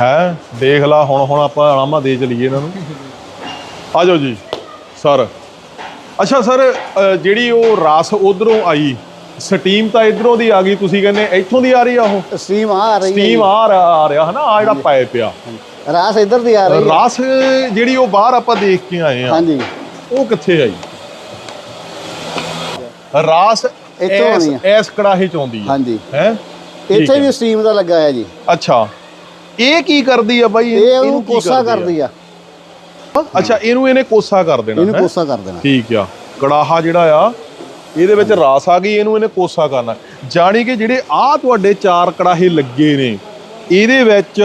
Speaker 2: ਹੈ ਦੇਖ ਲਾ ਹੁਣ ਹੁਣ ਆਪਾਂ ਆਰਾਮਾ ਦੇ ਚਲੀਏ ਇਹਨਾਂ ਨੂੰ। ਆ ਜਾਓ ਜੀ ਸਰ। ਅੱਛਾ ਸਰ ਜਿਹੜੀ ਉਹ ਰਾਸ ਉਧਰੋਂ ਆਈ ਸਟੀਮ ਤਾਂ ਇਧਰੋਂ ਦੀ ਆ ਗਈ ਤੁਸੀਂ ਕਹਿੰਦੇ ਇੱਥੋਂ ਦੀ ਆ ਰਹੀ ਆ ਉਹ?
Speaker 1: ਸਟੀਮ ਆ ਰਹੀ ਹੈ
Speaker 2: ਸਟੀਮ ਆ ਰਿਹਾ ਆ ਰਿਹਾ ਹਨਾ? ਆ ਜਿਹੜਾ ਪਾਈਪ ਆ।
Speaker 1: ਰਸ ਇੱਧਰ ਦੀ ਆ ਰਹੀ ਹੈ।
Speaker 2: ਰਸ ਜਿਹੜੀ ਉਹ ਬਾਹਰ ਆਪਾਂ ਦੇਖ ਕੇ ਆਏ ਆ
Speaker 1: ਹਾਂਜੀ।
Speaker 2: ਉਹ ਕਿੱਥੇ ਆਈ? ਰਾਸ
Speaker 1: ਇੱਥੋਂ
Speaker 2: ਇਸ
Speaker 1: ਆਉਣੀ
Speaker 2: ਇਸ ਕੜਾਹੇ ਚ ਆਉਂਦੀ ਹੈ
Speaker 1: ਹਾਂਜੀ।
Speaker 2: ਹੈ?
Speaker 1: ਇੱਥੇ ਵੀ ਸਟੀਮ ਦਾ ਲੱਗਾ ਹੈ ਜੀ।
Speaker 2: ਅੱਛਾ। ਇਹ ਕੀ ਕਰਦੀ ਆ ਬਾਈ?
Speaker 1: ਇਹ ਉਹਨੂੰ ਕੋਸਾ
Speaker 2: ਕਰਦੀ
Speaker 1: ਆ?
Speaker 2: ਆ? ਅੱਛਾ ਇਹਨੂੰ ਇਹਨੇ ਕੋਸਾ ਕਰ ਦੇਣਾ
Speaker 1: ਇਹਨੂੰ? ਕੋਸਾ ਕਰ ਦੇਣਾ।
Speaker 2: ਠੀਕ ਆ। ਕੜਾਹਾ ਜਿਹੜਾ ਆ ਇਹਦੇ ਵਿੱਚ ਰਾਸ ਆ ਗਈ ਇਹਨੂੰ ਇਹਨੇ ਕੋਸਾ ਕਰਨਾ। ਜਾਣੀ ਕਿ ਜਿਹੜੇ ਆ ਤੁਹਾਡੇ ਚਾਰ ਕੜਾਹੇ ਲੱਗੇ ਨੇ ਇਹਦੇ ਵਿੱਚ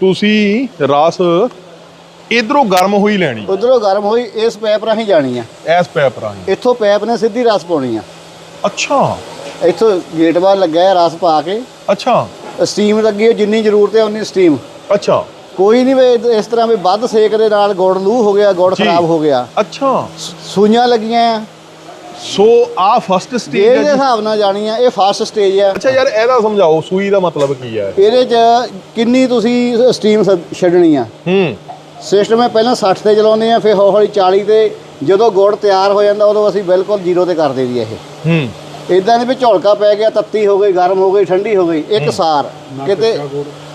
Speaker 2: ਤੁਸੀਂ ਰਸ ਇਧਰੋਂ ਗਰਮ ਹੋਈ ਲੈਣੀ।
Speaker 1: ਉਧਰੋਂ ਗਰਮ ਹੋਈ ਇਸ ਪੈਪ ਰਾਹੀਂ ਜਾਣੀ ਆ।
Speaker 2: ਐਸ ਪੈਪ ਰਾਹੀਂ।
Speaker 1: ਇੱਥੋਂ ਪੈਪ ਨੇ ਸਿੱਧੀ ਰਸ ਪਾਉਣੀ ਆ।
Speaker 2: ਅੱਛਾ।
Speaker 1: ਇੱਥੋਂ ਗੇਟ ਬਾਹਰ ਲੱਗਾ ਹੈ ਰਸ ਪਾ ਕੇ।
Speaker 2: ਅੱਛਾ।
Speaker 1: ਸਟੀਮ ਲੱਗੀ ਹੈ ਜਿੰਨੀ ਜ਼ਰੂਰਤ ਹੈ ਉਨੀ ਸਟੀਮ
Speaker 2: ਅੱਛਾ।
Speaker 1: ਕੋਈ ਨਹੀਂ ਵੀ ਇਸ ਤਰ੍ਹਾਂ ਵੀ ਵੱਧ ਸੇਕ ਦੇ ਨਾਲ ਗੁੜ ਲੂ ਹੋ ਗਿਆ ਗੁੜ। ਖਰਾਬ ਹੋ ਗਿਆ।
Speaker 2: ਅੱਛਾ।
Speaker 1: ਸੂਈਆਂ ਲੱਗੀਆਂ ਆ।
Speaker 2: ਸੋ ਆ ਫਸਟ ਸਟੇਜ ਹੈ।
Speaker 1: ਹਿਸਾਬ ਨਾਲ ਜਾਣੀ ਆ ਇਹ ਫਾਸਟ ਸਟੇਜ ਆ।
Speaker 2: ਅੱਛਾ ਯਾਰ ਇਹਦਾ ਸਮਝਾਓ ਸੂਈ ਦਾ ਮਤਲਬ ਕੀ ਹੈ
Speaker 1: ਇਹਦੇ 'ਚ ਕਿੰਨੀ ਤੁਸੀਂ ਸਟੀਮ ਛੱਡਣੀ ਆ?
Speaker 2: ਹੂੰ।
Speaker 1: ਸਿਸਟਮ ਹੈ ਪਹਿਲਾਂ 60 ਤੇ ਚਲਾਉਂਦੇ ਆ ਫਿਰ ਹੌਲੀ 40 ਤੇ ਜਦੋਂ ਗੁੜ ਤਿਆਰ ਹੋ ਜਾਂਦਾ ਉਦੋਂ ਅਸੀਂ ਬਿਲਕੁਲ ਜ਼ੀਰੋ ਤੇ ਕਰ ਦੇਈਦੀ ਇਹ।
Speaker 2: ਹੂੰ।
Speaker 1: ਇਦਾਂ ਨਹੀਂ ਵੀ ਝੋਲਕਾ ਪੈ ਗਿਆ ਤੱਤੀ ਹੋ ਗਈ ਗਰਮ ਹੋ ਗਈ ਠੰਡੀ ਹੋ ਗਈ ਇੱਕ ਸਾਰ। ਕਿਤੇ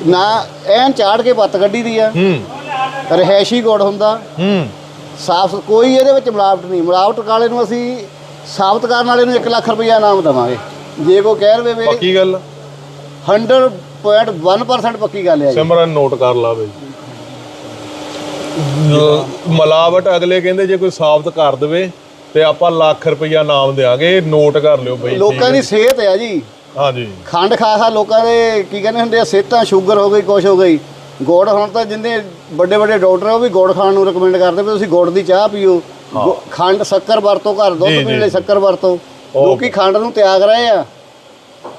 Speaker 1: ਨਾ ਐਨ ਚਾੜ ਕੇ ਪੱਤ ਕੱਢੀ ਦੀ ਆ। ਰਹਿਸ਼ੀ ਗੁੜ ਹੁੰਦਾ। ਸਾਫ਼ ਕੋਈ ਇਹਦੇ ਵਿੱਚ ਮਿਲਾਵਟ ਨਹੀਂ। ਮਿਲਾਵਟ ਕਾਲੇ ਨੂੰ ਅਸੀਂ ਸਾਬਤ ਕਰਨ ਵਾਲੇ ਨੂੰ 1 ਲੱਖ ਰੁਪਈਆ ਇਨਾਮ ਦੇਵਾਂਗੇ। ਜੇ ਕੋ ਕਹਿ ਰਵੇ ਵੀ
Speaker 2: ਪੱਕੀ ਗੱਲ?
Speaker 1: 100.1% ਪੱਕੀ ਗੱਲ ਹੈ
Speaker 2: ਸਿਮਰਨ ਨੋਟ ਕਰ ਲਾ ਬਈ। ਮਲਾਵਟ ਅਗਲੇ ਕਹਿੰਦੇ ਜੇ ਕੋਈ ਸਾਬਤ ਕਰ ਦੇਵੇ ਤੇ ਆਪਾਂ ਲੱਖ ਰੁਪਈਆ ਨਾਮ ਦੇਾਂਗੇ ਨੋਟ ਕਰ ਲਿਓ ਬਈ
Speaker 1: ਲੋਕਾਂ ਦੀ ਸਿਹਤ ਹੈ ਜੀ।
Speaker 2: ਹਾਂਜੀ।
Speaker 1: ਖੰਡ ਖਾ ਖਾ ਲੋਕਾਂ ਦੇ ਕੀ ਕਹਿੰਦੇ ਹੁੰਦੇ ਆ ਸਿਹਤਾਂ ਸ਼ੂਗਰ ਹੋ ਗਈ ਕੁਛ ਹੋ ਗਈ। ਗੁੜ ਹੁਣ ਤਾਂ ਜਿੰਨੇ ਵੱਡੇ ਵੱਡੇ ਡਾਕਟਰ ਆ ਉਹ ਵੀ ਗੁੜ ਖਾਣ ਨੂੰ ਰეკਮੈਂਡ ਕਰਦੇ ਵੀ ਤੁਸੀਂ ਗੁੜ ਦੀ ਚਾਹ ਪੀਓ। ਖੰਡ ਸ਼ੱਕਰ ਵਰਤੋ ਘਰ ਦੁੱਧ ਪੀਣ ਲਈ। ਸ਼ੱਕਰ ਵਰਤੋ। ਲੋਕੀ ਖੰਡ ਨੂੰ ਤਿਆਗ ਰਹੇ ਆ।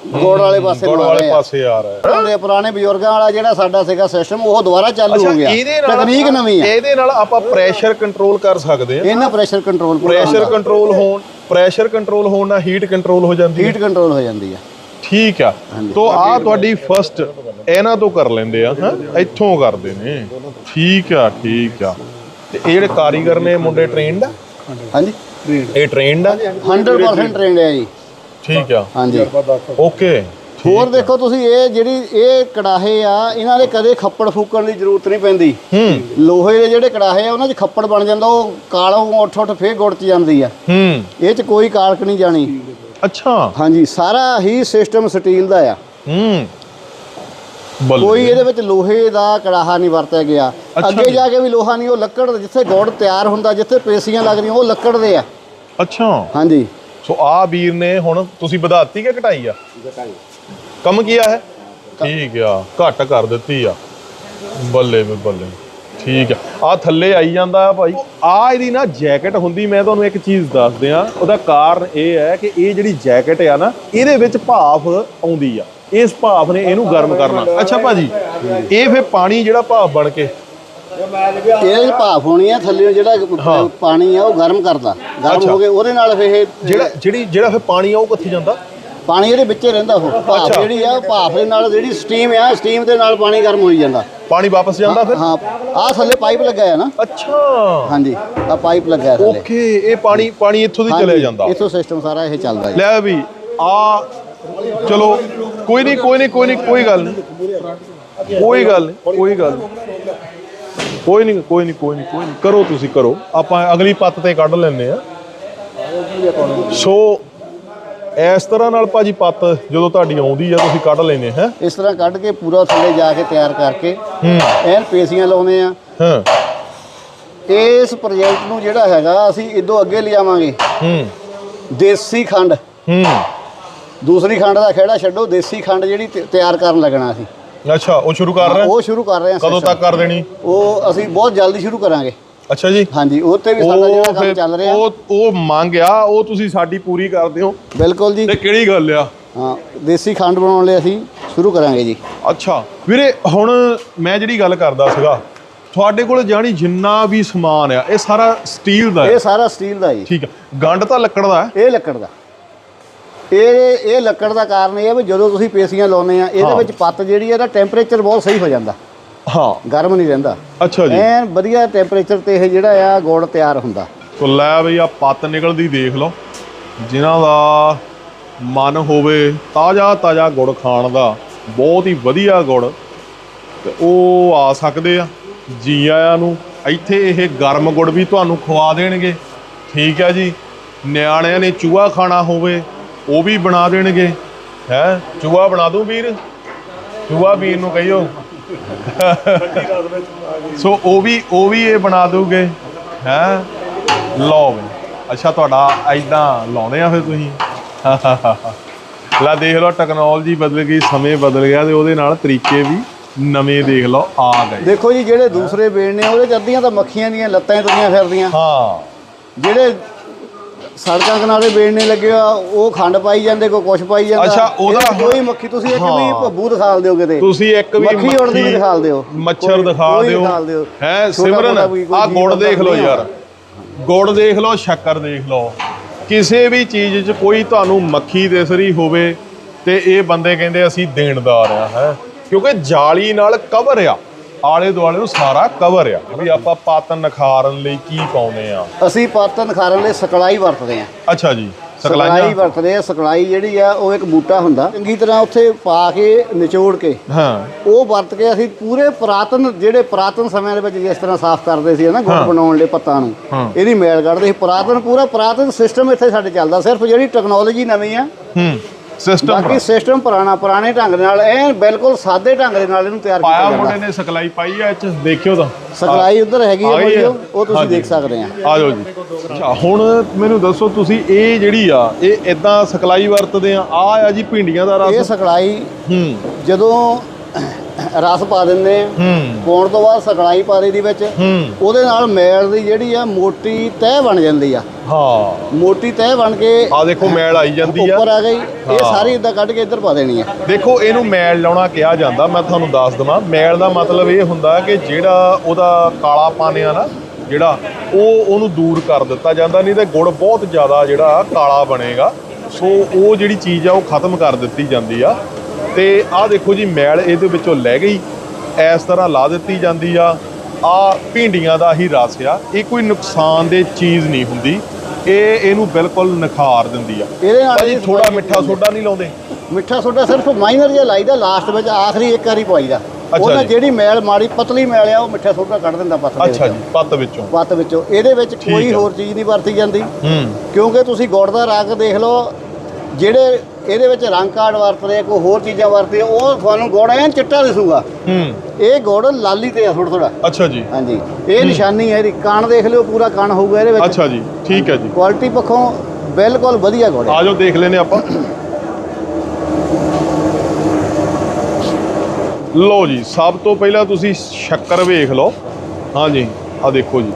Speaker 1: ਗੋੜ ਵਾਲੇ ਪਾਸੇ
Speaker 2: ਗੁੜ
Speaker 1: ਆ
Speaker 2: ਵਾਲੇ
Speaker 1: ਆ।
Speaker 2: ਪਾਸੇ ਆ ਰਿਹਾ। ਹੈ
Speaker 1: ਪੁਰਾਣੇ ਪੁਰਾਣੇ ਬਜ਼ੁਰਗਾਂ ਵਾਲਾ ਜਿਹੜਾ ਸਾਡਾ ਸੀਗਾ ਸਿਸਟਮ ਉਹ ਦੁਬਾਰਾ ਚਾਲੂ ਹੋ ਗਿਆ। ਤਕਨੀਕ ਨਵੀਂ ਆ।
Speaker 2: ਇਹਦੇ ਨਾਲ ਆਪਾਂ ਪ੍ਰੈਸ਼ਰ ਕੰਟਰੋਲ ਕਰ ਸਕਦੇ ਆ।
Speaker 1: ਇਹਨਾਂ ਪ੍ਰੈਸ਼ਰ ਕੰਟਰੋਲ
Speaker 2: ਪ੍ਰੈਸ਼ਰ ਕੰਟਰੋਲ ਹੋਣ ਪ੍ਰੈਸ਼ਰ ਕੰਟਰੋਲ ਹੋਣ ਨਾਲ ਹੀਟ ਕੰਟਰੋਲ ਹੋ ਜਾਂਦੀ ਹੈ
Speaker 1: ਹੀਟ ਕੰਟਰੋਲ ਹੋ ਜਾਂਦੀ ਆ।
Speaker 2: ਠੀਕ ਆ। ਤੋ ਆ ਤੁਹਾਡੀ ਫਰਸਟ ਇਹਨਾਂ ਤੋਂ ਕਰ ਲੈਂਦੇ ਆ ਹਾਂ? ਇੱਥੋਂ ਕਰਦੇ ਨੇ। ਠੀਕ ਆ ਠੀਕ ਆ। ਤੇ ਇਹ ਜਿਹੜੇ ਕਾਰੀਗਰ ਨੇ ਮੁੰਡੇ ਟ੍ਰੇਨਡ ਆ?
Speaker 1: ਹਾਂਜੀ।
Speaker 2: ਇਹ ਟ੍ਰੇਨਡ ਆ?
Speaker 1: 100% ਟ੍ਰੇਨਡ ਹੈ ਜੀ।
Speaker 2: ਠੀਕ ਆ।
Speaker 1: ਹਾਂਜੀ।
Speaker 2: ਓਕੇ
Speaker 1: ਹੋਰ ਦੇਖੋ ਤੁਸੀਂ ਇਹ ਜਿਹੜੀ ਇਹ ਕੜਾਹੇ ਆ ਇਹਨਾਂ ਦੇ ਕਦੇ ਖੱਪੜ ਫੂਕਣ ਦੀ ਜ਼ਰੂਰਤ ਨਹੀਂ ਪੈਂਦੀ।
Speaker 2: ਹੂੰ।
Speaker 1: ਲੋਹੇ ਦੇ ਜਿਹੜੇ ਕੜਾਹੇ ਆ ਉਹਨਾਂ 'ਚ ਖੱਪੜ ਬਣ ਜਾਂਦਾ ਉਹ ਕਾਲੋਂ ਉੱਠ ਉੱਠ ਫੇਰ ਗੁੜ 'ਚ ਜਾਂਦੀ ਆ।
Speaker 2: ਹੂੰ।
Speaker 1: ਇਹ 'ਚ ਕੋਈ ਕਾਲਕ ਨਹੀਂ ਜਾਣੀ।
Speaker 2: ਅੱਛਾ।
Speaker 1: ਹਾਂਜੀ ਸਾਰਾ ਹੀ ਸਿਸਟਮ ਸਟੀਲ ਦਾ ਆ।
Speaker 2: ਹੂੰ।
Speaker 1: ਕੋਈ ਇਹਦੇ ਵਿੱਚ ਲੋਹੇ ਦਾ ਕੜਾਹਾ ਨਹੀਂ ਵਰਤਿਆ ਗਿਆ। ਅੱਗੇ
Speaker 2: ਜੀ।
Speaker 1: ਜਾ ਕੇ ਵੀ ਲੋਹਾ ਨਹੀਂ ਉਹ ਲੱਕੜ ਜਿੱਥੇ ਗੁੜ ਤਿਆਰ ਹੁੰਦਾ ਜਿੱਥੇ ਪੇਸੀਆਂ ਲੱਗਦੀਆਂ ਉਹ ਲੱਕੜ ਦੇ ਆ।
Speaker 2: ਅੱਛਾ।
Speaker 1: ਹਾਂਜੀ।
Speaker 2: ਸੋ ਆ ਵੀਰ ਨੇ ਹੁਣ ਤੁਸੀਂ ਵਧਾਤੀ ਕਿ ਘਟਾਈ ਆ? ਕੰਮ ਕੀਆ ਹੈ ਠੀਕ ਆ ਘੱਟ ਕਰ ਦਿੱਤੀ ਆ। ਬੱਲੇ ਵੇ ਬੱਲੇ। ਠੀਕ ਆ। ਆ ਥੱਲੇ ਆਈ ਜਾਂਦਾ ਆ ਭਾਈ। ਆ ਇਹਦੀ ਨਾ ਜੈਕਟ ਹੁੰਦੀ ਮੈਂ ਤੁਹਾਨੂੰ ਇੱਕ ਚੀਜ਼ ਦੱਸ ਦਿਆਂ। ਉਹਦਾ ਕਾਰਨ ਇਹ ਹੈ ਕਿ ਇਹ ਜਿਹੜੀ ਜੈਕਟ ਆ ਨਾ ਇਹਦੇ ਵਿੱਚ ਭਾਫ ਆਉਂਦੀ ਆ। ਇਸ ਭਾਫ ਨੇ ਇਹਨੂੰ ਗਰਮ ਕਰਨਾ। ਅੱਛਾ ਭਾਜੀ ਇਹ ਫਿਰ ਪਾਣੀ ਜਿਹੜਾ ਭਾਫ ਬਣ ਕੇ
Speaker 1: 'ਚ ਭਾਫ ਹੋਣੀ ਆ ਥੱਲੇ ਜਿਹੜਾ ਪਾਣੀ ਆ ਉਹ ਗਰਮ ਕਰਦਾ। ਗਰਮ। ਹੋ ਕੇ ਉਹਦੇ ਨਾਲ ਫਿਰ ਇਹ
Speaker 2: ਜਿਹੜਾ ਜਿਹੜੀ ਜਿਹੜਾ ਫਿਰ ਪਾਣੀ ਆ ਉਹ ਕਿੱਥੇ ਜਾਂਦਾ?
Speaker 1: ਪਾਣੀ ਇਹਦੇ ਵਿੱਚ ਹੀ ਰਹਿੰਦਾ ਉਹ। ਭਾਫ। ਜਿਹੜੀ ਆ ਭਾਫ ਦੇ ਨਾਲ ਜਿਹੜੀ ਸਟੀਮ ਆ ਸਟੀਮ ਦੇ ਨਾਲ ਪਾਣੀ ਗਰਮ ਹੋਈ ਜਾਂਦਾ।
Speaker 2: ਪਾਣੀ ਵਾਪਸ ਜਾਂਦਾ ਫਿਰ?
Speaker 1: ਹਾਂ ਆਹ ਥੱਲੇ ਪਾਈਪ ਲੱਗਾ ਆ ਨਾ।
Speaker 2: ਅੱਛਾ।
Speaker 1: ਹਾਂਜੀ ਆ ਪਾਈਪ ਲੱਗਾ ਹੈ ਥੱਲੇ।
Speaker 2: ਓਕੇ ਇਹ ਪਾਣੀ ਪਾਣੀ ਇੱਥੋਂ ਦੀ ਚਲੇ ਜਾਂਦਾ।
Speaker 1: ਇਥੋਂ ਸਿਸਟਮ ਸਾਰਾ ਇਹ ਚੱਲਦਾ
Speaker 2: ਲੈ ਵੀ ਆ ਚਲੋ ਕੋਈ ਨਹੀਂ ਕੋਈ ਨਹੀਂ ਕੋਈ ਨਹੀਂ ਕੋਈ ਗੱਲ ਨਹੀਂ ਕੋਈ ਗੱਲ ਨਹੀਂ ਕੋਈ ਗੱਲ ਨਹੀਂ ਕੋਈ ਨਹੀਂ ਕੋਈ ਨਹੀਂ ਕੋਈ ਨਹੀਂ ਕੋਈ ਨਹੀਂ। ਕਰੋ ਤੁਸੀਂ ਕਰੋ। ਆਪਾਂ ਅਗਲੀ ਪੱਤ ਤੇ ਕੱਢ ਲੈਂਦੇ ਆ ਸੋ ਇਸ ਤਰ੍ਹਾਂ ਨਾਲ ਭਾਜੀ ਪੱਤ ਜਦੋਂ ਤੁਹਾਡੀ ਆਉਂਦੀ ਆ ਤੁਸੀਂ ਕੱਢ ਲੈਨੇ ਹੈ?
Speaker 1: ਇਸ ਤਰ੍ਹਾਂ ਕੱਢ ਕੇ ਪੂਰਾ ਥੱਲੇ ਜਾ ਕੇ ਤਿਆਰ ਕਰਕੇ
Speaker 2: ਹੂੰ।
Speaker 1: ਐਨ ਪੇਸੀਆਂ ਲਾਉਨੇ ਆ।
Speaker 2: ਹਾਂ।
Speaker 1: ਇਸ ਪ੍ਰੋਜੈਕਟ ਨੂੰ ਜਿਹੜਾ ਹੈਗਾ ਅਸੀਂ ਇਦੋਂ ਅੱਗੇ ਲਿਜਾਵਾਂਗੇ।
Speaker 2: ਹੂੰ।
Speaker 1: ਦੇਸੀ ਖੰਡ।
Speaker 2: ਹੂੰ।
Speaker 1: ਦੂਸਰੀ ਖੰਡ ਦਾ ਖੇੜਾ ਛੱਡੋ ਦੇਸੀ ਖੰਡ ਜਿਹੜੀ ਤਿਆਰ ਕਰਨ ਲੱਗਣਾ ਅਸੀਂ।
Speaker 2: ਅੱਛਾ ਉਹ ਸ਼ੁਰੂ ਕਰ ਰਹੇ?
Speaker 1: ਉਹ ਸ਼ੁਰੂ ਕਰ ਰਹੇ ਹਾਂ
Speaker 2: ਕਦੋਂ। ਤੱਕ ਕਰ ਦੇਣੀ?
Speaker 1: ਉਹ ਅਸੀਂ ਬਹੁਤ ਜਲਦੀ ਸ਼ੁਰੂ ਕਰਾਂਗੇ।
Speaker 2: ਅੱਛਾ ਜੀ।
Speaker 1: ਹਾਂਜੀ ਉਹ ਤੇ ਵੀ ਸਾਡਾ ਜਿਹੜਾ ਕੰਮ
Speaker 2: ਫਿਰ-
Speaker 1: ਚੱਲ ਰਿਹਾ।
Speaker 2: ਉਹ ਉਹ ਮੰਗ ਆ ਉਹ ਤੁਸੀਂ ਸਾਡੀ ਪੂਰੀ ਕਰਦੇ ਹੋ।
Speaker 1: ਬਿਲਕੁਲ ਜੀ।
Speaker 2: ਤੇ ਕਿਹੜੀ ਗੱਲ ਆ?
Speaker 1: ਹਾਂ ਦੇਸੀ ਖੰਡ ਬਣਾਉਣ ਲਈ ਅਸੀਂ ਸ਼ੁਰੂ ਕਰਾਂਗੇ ਜੀ।
Speaker 2: ਅੱਛਾ ਵੀਰੇ ਹੁਣ ਮੈਂ ਜਿਹੜੀ ਗੱਲ ਕਰਦਾ ਸੀਗਾ ਤੁਹਾਡੇ ਕੋਲ ਜਾਣੀ ਜਿੰਨਾ ਵੀ ਸਮਾਨ ਆ ਇਹ ਸਾਰਾ ਸਟੀਲ ਦਾ ਹੈ।
Speaker 1: ਇਹ ਸਾਰਾ ਸਟੀਲ ਦਾ ਜੀ।
Speaker 2: ਠੀਕ ਆ। ਗੰਢ ਤਾਂ ਲੱਕੜ ਦਾ ਹੈ?
Speaker 1: ਇਹ ਲੱਕੜ ਦਾ। ਇਹ ਇਹ ਲੱਕੜ ਦਾ ਕਾਰਨ ਇਹ ਹੈ ਵੀ ਜਦੋਂ ਤੁਸੀਂ ਪੇਸੀਆਂ ਲਾਉਨੇ ਆ ਇਹਦੇ। ਵਿੱਚ ਪੱਤ ਜਿਹੜੀ ਹੈ ਇਹਦਾ ਟੈਂਪਰੇਚਰ ਬਹੁਤ ਸਹੀ ਹੋ ਜਾਂਦਾ।
Speaker 2: ਹਾਂ।
Speaker 1: ਗਰਮ ਨਹੀਂ ਰਹਿੰਦਾ।
Speaker 2: ਅੱਛਾ ਜੀ।
Speaker 1: ਐਨ ਵਧੀਆ ਟੈਂਪਰੇਚਰ ਤੇ ਇਹ ਜਿਹੜਾ ਆ ਗੁੜ ਤਿਆਰ ਹੁੰਦਾ।
Speaker 2: ਸੋ ਲੈ ਬਈ ਆ ਪੱਤ ਨਿਕਲਦੀ ਦੇਖ ਲਓ। ਜਿਨ੍ਹਾਂ ਦਾ ਮਨ ਹੋਵੇ ਤਾਜ਼ਾ ਤਾਜ਼ਾ ਗੁੜ ਖਾਣ ਦਾ ਬਹੁਤ ਹੀ ਵਧੀਆ ਗੁੜ। ਤੇ ਉਹ ਆ ਸਕਦੇ ਆ ਜੀ ਆਇਆਂ ਨੂੰ। ਇੱਥੇ ਇਹ ਗਰਮ ਗੁੜ ਵੀ ਤੁਹਾਨੂੰ ਖਵਾ ਦੇਣਗੇ। ਠੀਕ ਹੈ ਜੀ। ਨਿਆਣਿਆਂ ਨੇ ਚੂਹਾ ਖਾਣਾ ਹੋਵੇ ਉਹ ਵੀ ਬਣਾ ਦੇਣਗੇ। ਹੈ? ਚੂਹਾ ਬਣਾ ਦੂੰ ਵੀਰ। ਚੂਹਾ ਵੀਰ ਨੂੰ ਕਹੀਓ। ਸੋ ਉਹ ਵੀ ਉਹ ਵੀ ਇਹ ਬਣਾ ਦੂਗੇ। ਹੈ? ਲਓ ਬਈ। ਅੱਛਾ ਤੁਹਾਡਾ ਐਦਾਂ ਲਾਉਂਦੇ ਆ ਫਿਰ ਤੁਸੀਂ। ਲੈ ਦੇਖ ਲਓ ਟੈਕਨੋਲੋਜੀ ਬਦਲ ਗਈ ਸਮੇਂ ਬਦਲ ਗਿਆ ਤੇ ਉਹਦੇ ਨਾਲ ਤਰੀਕੇ ਵੀ ਨਵੇਂ ਦੇਖ ਲਓ ਆ ਗਏ।
Speaker 1: ਦੇਖੋ ਜੀ ਜਿਹੜੇ ਦੂਸਰੇ ਬੇੜ ਨੇ ਉਹਦੇ ਚ ਅੱਧੀਆਂ ਤਾਂ ਮੱਖੀਆਂ ਦੀਆਂ ਲੱਤਾਂ ਹੀ ਤੁਰੀਆਂ ਫਿਰਦੀਆਂ।
Speaker 2: ਹਾਂ।
Speaker 1: ਜਿਹੜੇ ਸੜਕਾਂ ਕਿਨਾਰੇ ਲੱਗੇ ਆ ਉਹ ਖੰਡ ਪਾਈ ਜਾਂਦੇ ਕੋਈ ਕੁਛ ਪਾਈ ਜਾਂਦਾ।
Speaker 2: ਅੱਛਾ, ਉਹਦਾ
Speaker 1: ਕੋਈ ਮੱਖੀ ਤੁਸੀਂ ਇੱਕ ਵੀ
Speaker 2: ਹਾਂ।
Speaker 1: ਭੱਬੂ ਦਿਖਾ ਦਿਓ ਕਿਤੇ।
Speaker 2: ਤੁਸੀਂ ਇੱਕ ਵੀ
Speaker 1: ਮੱਖੀ ਉੜਦੀ ਵੀ ਦਿਖਾ ਦਿਓ।
Speaker 2: ਮੱਛਰ
Speaker 1: ਕੋਈ-
Speaker 2: ਦਿਖਾ
Speaker 1: ਕੋਈ
Speaker 2: ਦਿਓ।
Speaker 1: ਦਿਖਾ ਦਿਓ।
Speaker 2: ਹੈ
Speaker 1: ਛੋਟਾ
Speaker 2: ਸਿਮਰਨ
Speaker 1: ਮੋਟਾ ਵੀ ਕੋਈ
Speaker 2: ਆ
Speaker 1: ਜੀਵ
Speaker 2: ਗੁੜ ਦੇਖ ਲਓ ਯਾਰ। ਗੁੜ ਦੇਖ ਲਓ ਸ਼ੱਕਰ ਦੇਖ ਲਓ। ਕਿਸੇ ਵੀ ਚੀਜ਼ 'ਚ ਕੋਈ ਤੁਹਾਨੂੰ ਮੱਖੀ ਦਿਸ ਰਹੀ ਹੋਵੇ ਤੇ ਇਹ ਬੰਦੇ ਕਹਿੰਦੇ ਅਸੀਂ ਦੇਣਦਾਰ ਆ ਹੈ। ਕਿਉਂਕਿ ਜਾਲੀ ਨਾਲ ਕਵਰ ਆ। ਆਲੇ ਦੁਆਲੇ ਨੂੰ ਸਾਰਾ ਕਵਰ ਆ ਵੀ ਆਪਾਂ ਪਾਤਨ ਨਖਾਰਨ ਲਈ ਕੀ ਪਾਉਂਦੇ ਆ?
Speaker 1: ਅਸੀਂ ਪਾਤਨ ਖਾਰਨ ਲਈ ਸਕਲਾਈ ਵਰਤਦੇ ਆ।
Speaker 2: ਅੱਛਾ ਜੀ
Speaker 1: ਸਕਲਾਈ ਵਰਤਦੇ ਆ ਸਕਲਾਈ ਜਿਹੜੀ ਆ ਉਹ ਇੱਕ ਬੂਟਾ ਹੁੰਦਾ। ਚੰਗੀ ਤਰ੍ਹਾਂ ਉੱਥੇ ਪਾ ਕੇ ਨਿਚੋੜ ਕੇ।
Speaker 2: ਹਾਂ।
Speaker 1: ਉਹ ਵਰਤ ਕੇ ਅਸੀਂ ਪੂਰੇ ਪੁਰਾਤਨ ਜਿਹੜੇ ਪੁਰਾਤਨ ਸਮਿਆਂ ਦੇ ਵਿੱਚ ਜਿਸ ਤਰ੍ਹਾਂ ਸਾਫ਼ ਕਰਦੇ ਸੀ ਨਾ ਗੁੜ। ਬਣਾਉਣ ਲਈ ਪੱਤਾਂ ਨੂੰ। ਇਹਦੀ ਮੈਲ ਕੱਢਦੇ ਸੀ। ਪੁਰਾਤਨ ਪੂਰਾ ਪੁਰਾਤਨ ਸਿਸਟਮ ਇੱਥੇ ਸਾਡੇ ਚੱਲਦਾ। ਸਿਰਫ ਜਿਹੜੀ ਟੈਕਨੋਲੋਜੀ ਨਵੀਂ ਆ
Speaker 2: ਹੂੰ। ਸਿਸਟਮ
Speaker 1: ਬਾਕੀ ਸਿਸਟਮ ਪੁਰਾਣਾ ਪੁਰਾਣੇ ਢੰਗ ਦੇ ਨਾਲ ਐਨ ਬਿਲਕੁਲ ਸਾਦੇ ਢੰਗ ਦੇ ਨਾਲ ਇਹਨੂੰ ਤਿਆਰ
Speaker 2: ਪਾਇਆ
Speaker 1: ਕੀਤਾ
Speaker 2: ਮੁੰਡੇ
Speaker 1: ਜਾਂਦਾ
Speaker 2: ਨੇ ਸਕਲਾਈ ਪਾਈ ਆ ਇਹ 'ਚ ਦੇਖਿਓ ਤਾਂ।
Speaker 1: ਸਕਲਾਈ ਉੱਧਰ ਹੈਗੀ
Speaker 2: ਆ
Speaker 1: ਆ? ਉਹ ਤੁਸੀਂ। ਦੇਖ ਸਕਦੇ ਆ।
Speaker 2: ਆ ਜਾਓ ਜੀ। ਅੱਛਾ ਹੁਣ ਮੈਨੂੰ ਦੱਸੋ ਤੁਸੀਂ ਇਹ ਜਿਹੜੀ ਆ ਇਹ ਇਦਾਂ ਸਕਲਾਈ ਵਰਤਦੇ ਆ? ਆ ਆ ਜੀ ਭਿੰਡੀਆਂ ਦਾ
Speaker 1: ਇਹ
Speaker 2: ਰਸ
Speaker 1: ਸਕਲਾਈ
Speaker 2: ਹੂੰ।
Speaker 1: ਜਦੋਂ ਰਸ ਪਾ ਦਿੰਦੇ ਆ।
Speaker 2: ਹੂੰ।
Speaker 1: ਪਾਉਣ ਤੋਂ ਬਾਅਦ ਸਕੜਾਈ ਪਾ ਦੀ ਵਿੱਚ।
Speaker 2: ਹੂੰ।
Speaker 1: ਉਹਦੇ ਨਾਲ ਮੈਲ ਦੀ ਜਿਹੜੀ ਆ ਮੋਟੀ ਤਹਿ ਬਣ ਜਾਂਦੀ ਆ।
Speaker 2: ਹਾਂ।
Speaker 1: ਮੋਟੀ ਤਹਿ ਬਣ ਕੇ
Speaker 2: ਆ ਦੇਖੋ ਮੈਲ ਆਈ ਜਾਂਦੀ ਆ।
Speaker 1: ਉੱਪਰ ਆ ਗਈ। ਇਹ। ਸਾਰੀ ਇਦਾਂ ਕੱਢ ਕੇ ਇੱਧਰ ਪਾ ਦੇਣੀ ਆ।
Speaker 2: ਦੇਖੋ ਇਹਨੂੰ ਮੈਲ ਲਾਉਣਾ ਕਿਹਾ ਜਾਂਦਾ ਮੈਂ ਤੁਹਾਨੂੰ ਦੱਸ ਦਵਾਂ। ਮੈਲ ਦਾ ਮਤਲਬ ਇਹ ਹੁੰਦਾ ਕਿ ਜਿਹੜਾ ਉਹਦਾ ਕਾਲਾ ਪਾਣੀ ਆ ਨਾ ਜਿਹੜਾ ਉਹ ਉਹਨੂੰ ਦੂਰ ਕਰ ਦਿੱਤਾ ਜਾਂਦਾ ਨਹੀਂ ਤੇ ਗੁੜ ਬਹੁਤ ਜ਼ਿਆਦਾ ਜਿਹੜਾ ਕਾਲਾ ਬਣੇਗਾ। ਸੋ ਉਹ ਜਿਹੜੀ ਚੀਜ਼ ਆ ਉਹ ਖਤਮ ਕਰ ਦਿੱਤੀ ਜਾਂਦੀ ਆ। ਤੇ ਆਹ ਦੇਖੋ ਜੀ ਮੈਲ ਇਹਦੇ ਵਿੱਚੋਂ ਲੈ ਗਈ। ਇਸ ਤਰ੍ਹਾਂ ਲਾ ਦਿੱਤੀ ਜਾਂਦੀ ਆ। ਆ ਭਿੰਡੀਆਂ ਦਾ ਹੀ ਰਸ ਆ। ਇਹ ਕੋਈ ਨੁਕਸਾਨ ਦੇ ਚੀਜ਼ ਨਹੀਂ ਹੁੰਦੀ। ਇਹ ਇਹਨੂੰ ਬਿਲਕੁਲ ਨਿਖਾਰ ਦਿੰਦੀ ਆ।
Speaker 1: ਇਹਦੇ ਨਾਲ
Speaker 2: ਭਾਜੀ ਥੋੜਾ ਮਿੱਠਾ ਸੋਡਾ ਨਹੀਂ ਲਾਉਂਦੇ।
Speaker 1: ਮਿੱਠਾ ਸੋਡਾ ਸਿਰਫ ਮਾਈਨਰ ਜਿਹਾ ਲਾਈਦਾ ਲਾਸਟ ਵਿੱਚ ਆਖਰੀ ਇੱਕ ਵਾਰੀ ਪਵਾਈਦਾ। ਉਹਨਾਂ। ਜਿਹੜੀ ਮੈਲ ਮਾੜੀ ਪਤਲੀ ਮੈਲ ਆ ਉਹ ਮਿੱਠਾ ਸੋਡਾ ਕੱਢ ਦਿੰਦਾ ਪੱਤ ਦੇ
Speaker 2: ਅੱਛਾ। ਜੀ ਪੱਤ ਵਿੱਚੋਂ।
Speaker 1: ਪੱਤ ਵਿੱਚੋਂ। ਇਹਦੇ ਵਿੱਚ ਕੋਈ। ਹੋਰ ਚੀਜ਼ ਨਹੀਂ ਵਰਤੀ ਜਾਂਦੀ।
Speaker 2: ਹੂੰ।
Speaker 1: ਕਿਉਂਕਿ ਤੁਸੀਂ ਗੁੜ ਦਾ ਰੰਗ ਦੇਖ ਲਓ ਜਿਹੜੇ ਇਹਦੇ ਵਿੱਚ ਰੰਗ ਕਾਰਡ ਵਰਤਦੇ ਕੋਈ ਹੋਰ ਚੀਜ਼ਾਂ ਵਰਤਦੇ ਉਹ ਤੁਹਾਨੂੰ ਗੁੜ ਐਨ ਚਿੱਟਾ ਦਿਸੂਗਾ।
Speaker 2: ਹੂੰ।
Speaker 1: ਇਹ ਗੁੜ ਲਾਲੀ ਤੇ ਆ ਥੋੜਾ ਥੋੜਾ
Speaker 2: ਅੱਛਾ ਜੀ।
Speaker 1: ਹਾਂਜੀ। ਇਹ ਨਿਸ਼ਾਨੀ ਹੈ ਇਹਦੀ। ਕਣ ਦੇਖ ਲਿਓ ਪੂਰਾ ਕਣ ਹੋਊਗਾ ਇਹਦੇ ਵਿੱਚ।
Speaker 2: ਅੱਛਾ ਜੀ ਠੀਕ ਹੈ ਜੀ।
Speaker 1: ਕੁਆਲਿਟੀ ਪੱਖੋਂ ਬਿਲਕੁਲ ਵਧੀਆ ਗੁੜ
Speaker 2: ਆ ਜਾਓ ਦੇਖ ਲੈਨੇ ਆਪਾਂ। ਲਓ ਜੀ ਸਭ ਤੋਂ ਪਹਿਲਾਂ ਤੁਸੀਂ ਸ਼ੱਕਰ ਵੇਖ ਲਓ। ਹਾਂਜੀ ਆ ਦੇਖੋ ਜੀ।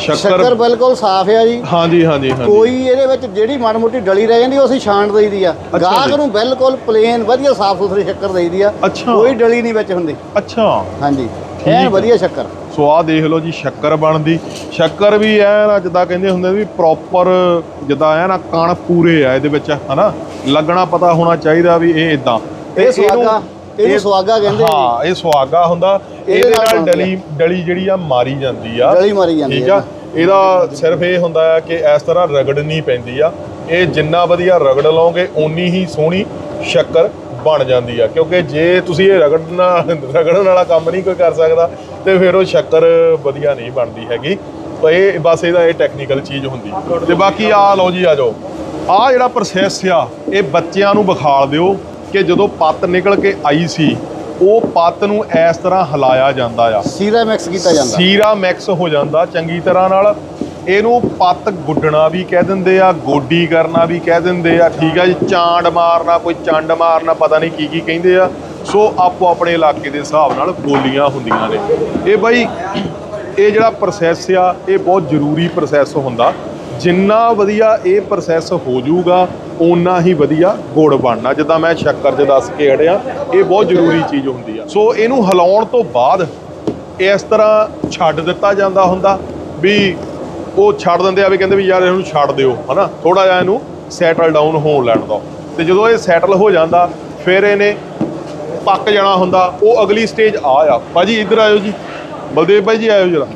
Speaker 1: ਸ਼ੱਕਰ ਬਿਲਕੁਲ ਸਾਫ਼ ਹੈ ਜੀ।
Speaker 2: ਹਾਂਜੀ ਹਾਂਜੀ ਹਾਂਜੀ।
Speaker 1: ਕੋਈ ਇਹਦੇ ਵਿੱਚ ਜਿਹੜੀ ਮਾੜੀ ਮੋਟੀ ਡਲੀ ਰਹਿ ਜਾਂਦੀ ਉਹ ਅਸੀਂ ਛਾਂਟ ਦਈਦੀ ਆ। ਗਾਹਕ। ਨੂੰ ਬਿਲਕੁਲ ਪਲੇਨ ਵਧੀਆ ਸਾਫ਼ ਸੁਥਰੀ ਸ਼ੱਕਰ ਦਈਦੀ ਆ। ਕੋਈ ਡਲੀ ਨਹੀਂ ਵਿੱਚ ਹੁੰਦੀ।
Speaker 2: ਅੱਛਾ।
Speaker 1: ਹਾਂਜੀ। ਐਨ
Speaker 2: ਆ।
Speaker 1: ਵਧੀਆ ਸ਼ੱਕਰ।
Speaker 2: ਸੋ ਦੇਖ ਲਓ ਜੀ ਸ਼ੱਕਰ ਬਣਦੀ। ਸ਼ੱਕਰ ਵੀ ਐ ਨਾ ਜਿੱਦਾਂ ਕਹਿੰਦੇ ਹੁੰਦੇ ਵੀ ਪ੍ਰੋਪਰ ਜਿੱਦਾਂ ਐ ਨਾ ਕਣ ਪੂਰੇ ਆ ਇਹਦੇ ਵਿੱਚ ਹਨਾ? ਲੱਗਣਾ ਪਤਾ ਹੋਣਾ ਚਾਹੀਦਾ ਵੀ ਇਹ ਇਦਾਂ
Speaker 1: ਇਹ ਸੁਆਗਾ ਇਹਨੂੰ ਸੁਆਗਾ ਕਹਿੰਦੇ
Speaker 2: ਹਾਂ ਇਹ ਸੁਆਗਾ ਹੁੰਦਾ।
Speaker 1: ਇਹਦੇ ਨਾਲ
Speaker 2: ਡਲੀ ਡਲੀ ਜਿਹੜੀ ਆ ਮਾਰੀ ਜਾਂਦੀ ਆ।
Speaker 1: ਡਲੀ ਮਾਰੀ ਜਾਂਦੀ
Speaker 2: ਠੀਕ
Speaker 1: ਆ।
Speaker 2: ਇਹਦਾ ਸਿਰਫ ਇਹ ਹੁੰਦਾ ਆ ਕਿ ਇਸ ਤਰ੍ਹਾਂ ਰਗੜਨੀ ਪੈਂਦੀ ਆ। ਇਹ ਜਿੰਨਾ ਵਧੀਆ ਰਗੜ ਲਓਗੇ ਓਨੀ ਹੀ ਸੋਹਣੀ ਸ਼ੱਕਰ ਬਣ ਜਾਂਦੀ ਆ। ਕਿਉਂਕਿ ਜੇ ਤੁਸੀਂ ਇਹ ਰਗੜਨਾ ਰਗੜਨ ਵਾਲਾ ਕੰਮ ਨਹੀਂ ਕੋਈ ਕਰ ਸਕਦਾ ਤੇ ਫਿਰ ਉਹ ਸ਼ੱਕਰ ਵਧੀਆ ਨਹੀਂ ਬਣਦੀ ਹੈਗੀ। ਤਾਂ ਇਹ ਬਸ ਇਹਦਾ ਇਹ ਟੈਕਨੀਕਲ ਚੀਜ਼ ਹੁੰਦੀ। ਤੇ ਬਾਕੀ ਆ ਲਓ ਜੀ ਆ ਜਾਓ। ਆ ਜਿਹੜਾ ਪ੍ਰੋਸੈਸ ਆ ਇਹ ਬੱਚਿਆਂ ਨੂੰ ਵਿਖਾਲ ਦਿਓ। ਕਿ ਜਦੋਂ ਪੱਤ ਨਿਕਲ ਕੇ ਆਈ ਸੀ ਉਹ ਪੱਤ ਨੂੰ ਇਸ ਤਰ੍ਹਾਂ ਹਿਲਾਇਆ ਜਾਂਦਾ ਆ।
Speaker 1: ਸੀਰਾ ਮਿਕਸ ਕੀਤਾ ਜਾਂਦਾ।
Speaker 2: ਸੀਰਾ ਮਿਕਸ ਹੋ ਜਾਂਦਾ ਚੰਗੀ ਤਰ੍ਹਾਂ ਨਾਲ। ਇਹਨੂੰ ਪੱਤ ਗੁੱਡਣਾ ਵੀ ਕਹਿ ਦਿੰਦੇ ਆ ਗੋਡੀ ਕਰਨਾ ਵੀ ਕਹਿ ਦਿੰਦੇ ਆ। ਠੀਕ ਆ ਜੀ ਚਾਂਡ ਮਾਰਨਾ ਕੋਈ ਚੰਡ ਮਾਰਨਾ ਪਤਾ ਨਹੀਂ ਕੀ ਕੀ ਕਹਿੰਦੇ ਆ। ਸੋ ਆਪੋ ਆਪਣੇ ਇਲਾਕੇ ਦੇ ਹਿਸਾਬ ਨਾਲ ਬੋਲੀਆਂ ਹੁੰਦੀਆਂ ਨੇ। ਇਹ ਬਾਈ ਇਹ ਜਿਹੜਾ ਪ੍ਰੋਸੈਸ ਆ ਇਹ ਬਹੁਤ ਜ਼ਰੂਰੀ ਪ੍ਰੋਸੈਸ ਹੁੰਦਾ। ਜਿੰਨਾ ਵਧੀਆ ਇਹ ਪ੍ਰੋਸੈਸ ਹੋ ਜਾਊਗਾ, ਓਨਾ ਹੀ ਵਧੀਆ ਗੁੜ ਬਣਨਾ। ਜਿੱਦਾਂ ਮੈਂ ਸ਼ੱਕਰ 'ਚ ਦੱਸ ਕੇ ਹਟਿਆ ਇਹ ਬਹੁਤ ਜ਼ਰੂਰੀ ਚੀਜ਼ ਹੁੰਦੀ ਆ। ਸੋ ਇਹਨੂੰ ਹਿਲਾਉਣ ਤੋਂ ਬਾਅਦ ਇਸ ਤਰ੍ਹਾਂ ਛੱਡ ਦਿੱਤਾ ਜਾਂਦਾ ਹੁੰਦਾ ਵੀ ਉਹ ਛੱਡ ਦਿੰਦੇ ਆ ਵੀ ਕਹਿੰਦੇ ਵੀ ਯਾਰ ਇਹਨੂੰ ਛੱਡ ਦਿਓ, ਹਨਾ? ਥੋੜਾ ਜਿਹਾ ਇਹਨੂੰ ਸੈਟਲ ਡਾਊਨ ਹੋਣ ਲੈਣ ਦਿਓ। ਤੇ ਜਦੋਂ ਇਹ ਸੈਟਲ ਹੋ ਜਾਂਦਾ, ਫਿਰ ਇਹਨੇ ਪੱਕ ਜਾਣਾ ਹੁੰਦਾ। ਉਹ ਅਗਲੀ ਸਟੇਜ ਆ ਆ। ਭਾਜੀ, ਇੱਧਰ ਆਇਓ ਜੀ। ਬਲਦੇਵ ਭਾਈ ਜੀ, ਆਇਓ ਜਰਾ।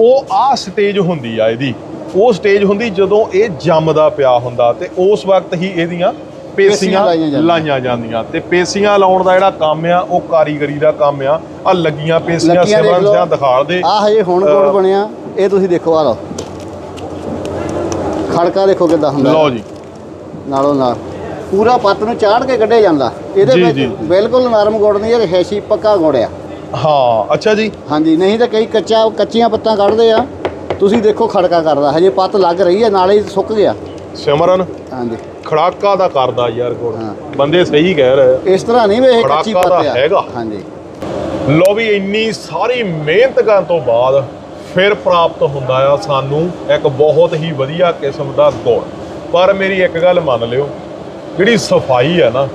Speaker 2: ਉਹ ਆ ਸਟੇਜ ਹੁੰਦੀ ਆ ਇਹਦੀ। ਉਹ ਸਟੇਜ ਹੁੰਦੀ ਜਦੋਂ ਇਹ ਜੰਮਦਾ ਪਿਆ ਹੁੰਦਾ ਤੇ ਉਸ ਵਕਤ ਹੀ ਇਹਦੀਆਂ
Speaker 1: ਪੇਸੀਆਂ ਲਾਈਆਂ ਜਾਂਦੀਆਂ।
Speaker 2: ਤੇ ਪੇਸੀਆਂ ਲਾਉਣ ਦਾ ਜਿਹੜਾ ਕੰਮ ਆ ਉਹ ਕਾਰੀਗਰੀ ਦਾ ਕੰਮ ਆ। ਆ ਲੱਗੀਆਂ ਪੇਸੀਆਂ
Speaker 1: ਲਓ।
Speaker 2: ਸਿਆਂ ਦਿਖਾਲ ਦੇ।
Speaker 1: ਆ ਹਜੇ ਹੁਣ ਗੁੜ
Speaker 2: ਅਹ
Speaker 1: ਬਣਿਆ? ਇਹ ਤੁਸੀਂ ਦੇਖੋ ਆ ਲਓ। ਖੜਕਾ ਦੇਖੋ ਕਿੱਦਾਂ ਹੁੰਦਾ।
Speaker 2: ਲਓ ਜੀ।
Speaker 1: ਨਾਲੋਂ ਨਾਲ। ਪੂਰਾ ਪੱਤ ਨੂੰ ਚਾੜ ਕੇ ਕੱਢਿਆ ਜਾਂਦਾ। ਇਹਦੇ ਵਿੱਚ। ਬਿਲਕੁਲ ਨਰਮ ਗੁੜ ਨਹੀਂ ਇਹ ਰੇਸ਼ੀ ਪੱਕਾ ਗੁੜ ਆ।
Speaker 2: ਹਾਂ ਅੱਛਾ ਜੀ।
Speaker 1: ਹਾਂਜੀ ਨਹੀਂ ਤਾਂ ਕਈ ਕੱਚਾ ਕੱਚੀਆਂ ਪੱਤਾਂ ਕੱਢਦੇ ਆ। ਤੁਸੀਂ ਦੇਖੋ ਖੜਕਾ ਕਰਦਾ ਹਜੇ ਪੱਤ ਲੱਗ ਰਹੀ ਹੈ ਨਾਲੇ ਹੀ ਸੁੱਕ ਗਿਆ।
Speaker 2: ਸਿਮਰਨ
Speaker 1: ਹਾਂਜੀ।
Speaker 2: ਖੜਾਕਾ ਦਾ ਕਰਦਾ ਯਾਰ ਗੁੜ
Speaker 1: ਹਾਂ।
Speaker 2: ਬੰਦੇ ਸਹੀ ਕਹਿ ਰਹੇ
Speaker 1: ਇਸ ਤਰ੍ਹਾਂ ਨਹੀਂ ਵੀ ਇਹ ਕੱਚੀ
Speaker 2: ਖੜਾਕਾ
Speaker 1: ਪੱਤ ਆ।
Speaker 2: ਹੈਗਾ।
Speaker 1: ਹਾਂਜੀ।
Speaker 2: ਲੋ ਵੀ ਇੰਨੀ ਸਾਰੀ ਮਿਹਨਤ ਕਰਨ ਤੋਂ ਬਾਅਦ ਫਿਰ ਪ੍ਰਾਪਤ ਹੁੰਦਾ ਆ ਸਾਨੂੰ ਇੱਕ ਬਹੁਤ ਹੀ ਵਧੀਆ ਕਿਸਮ ਦਾ ਗੁੜ। ਪਰ ਮੇਰੀ ਇੱਕ ਗੱਲ ਮੰਨ ਲਿਓ ਜਿਹੜੀ ਸਫ਼ਾਈ ਆ ਨਾ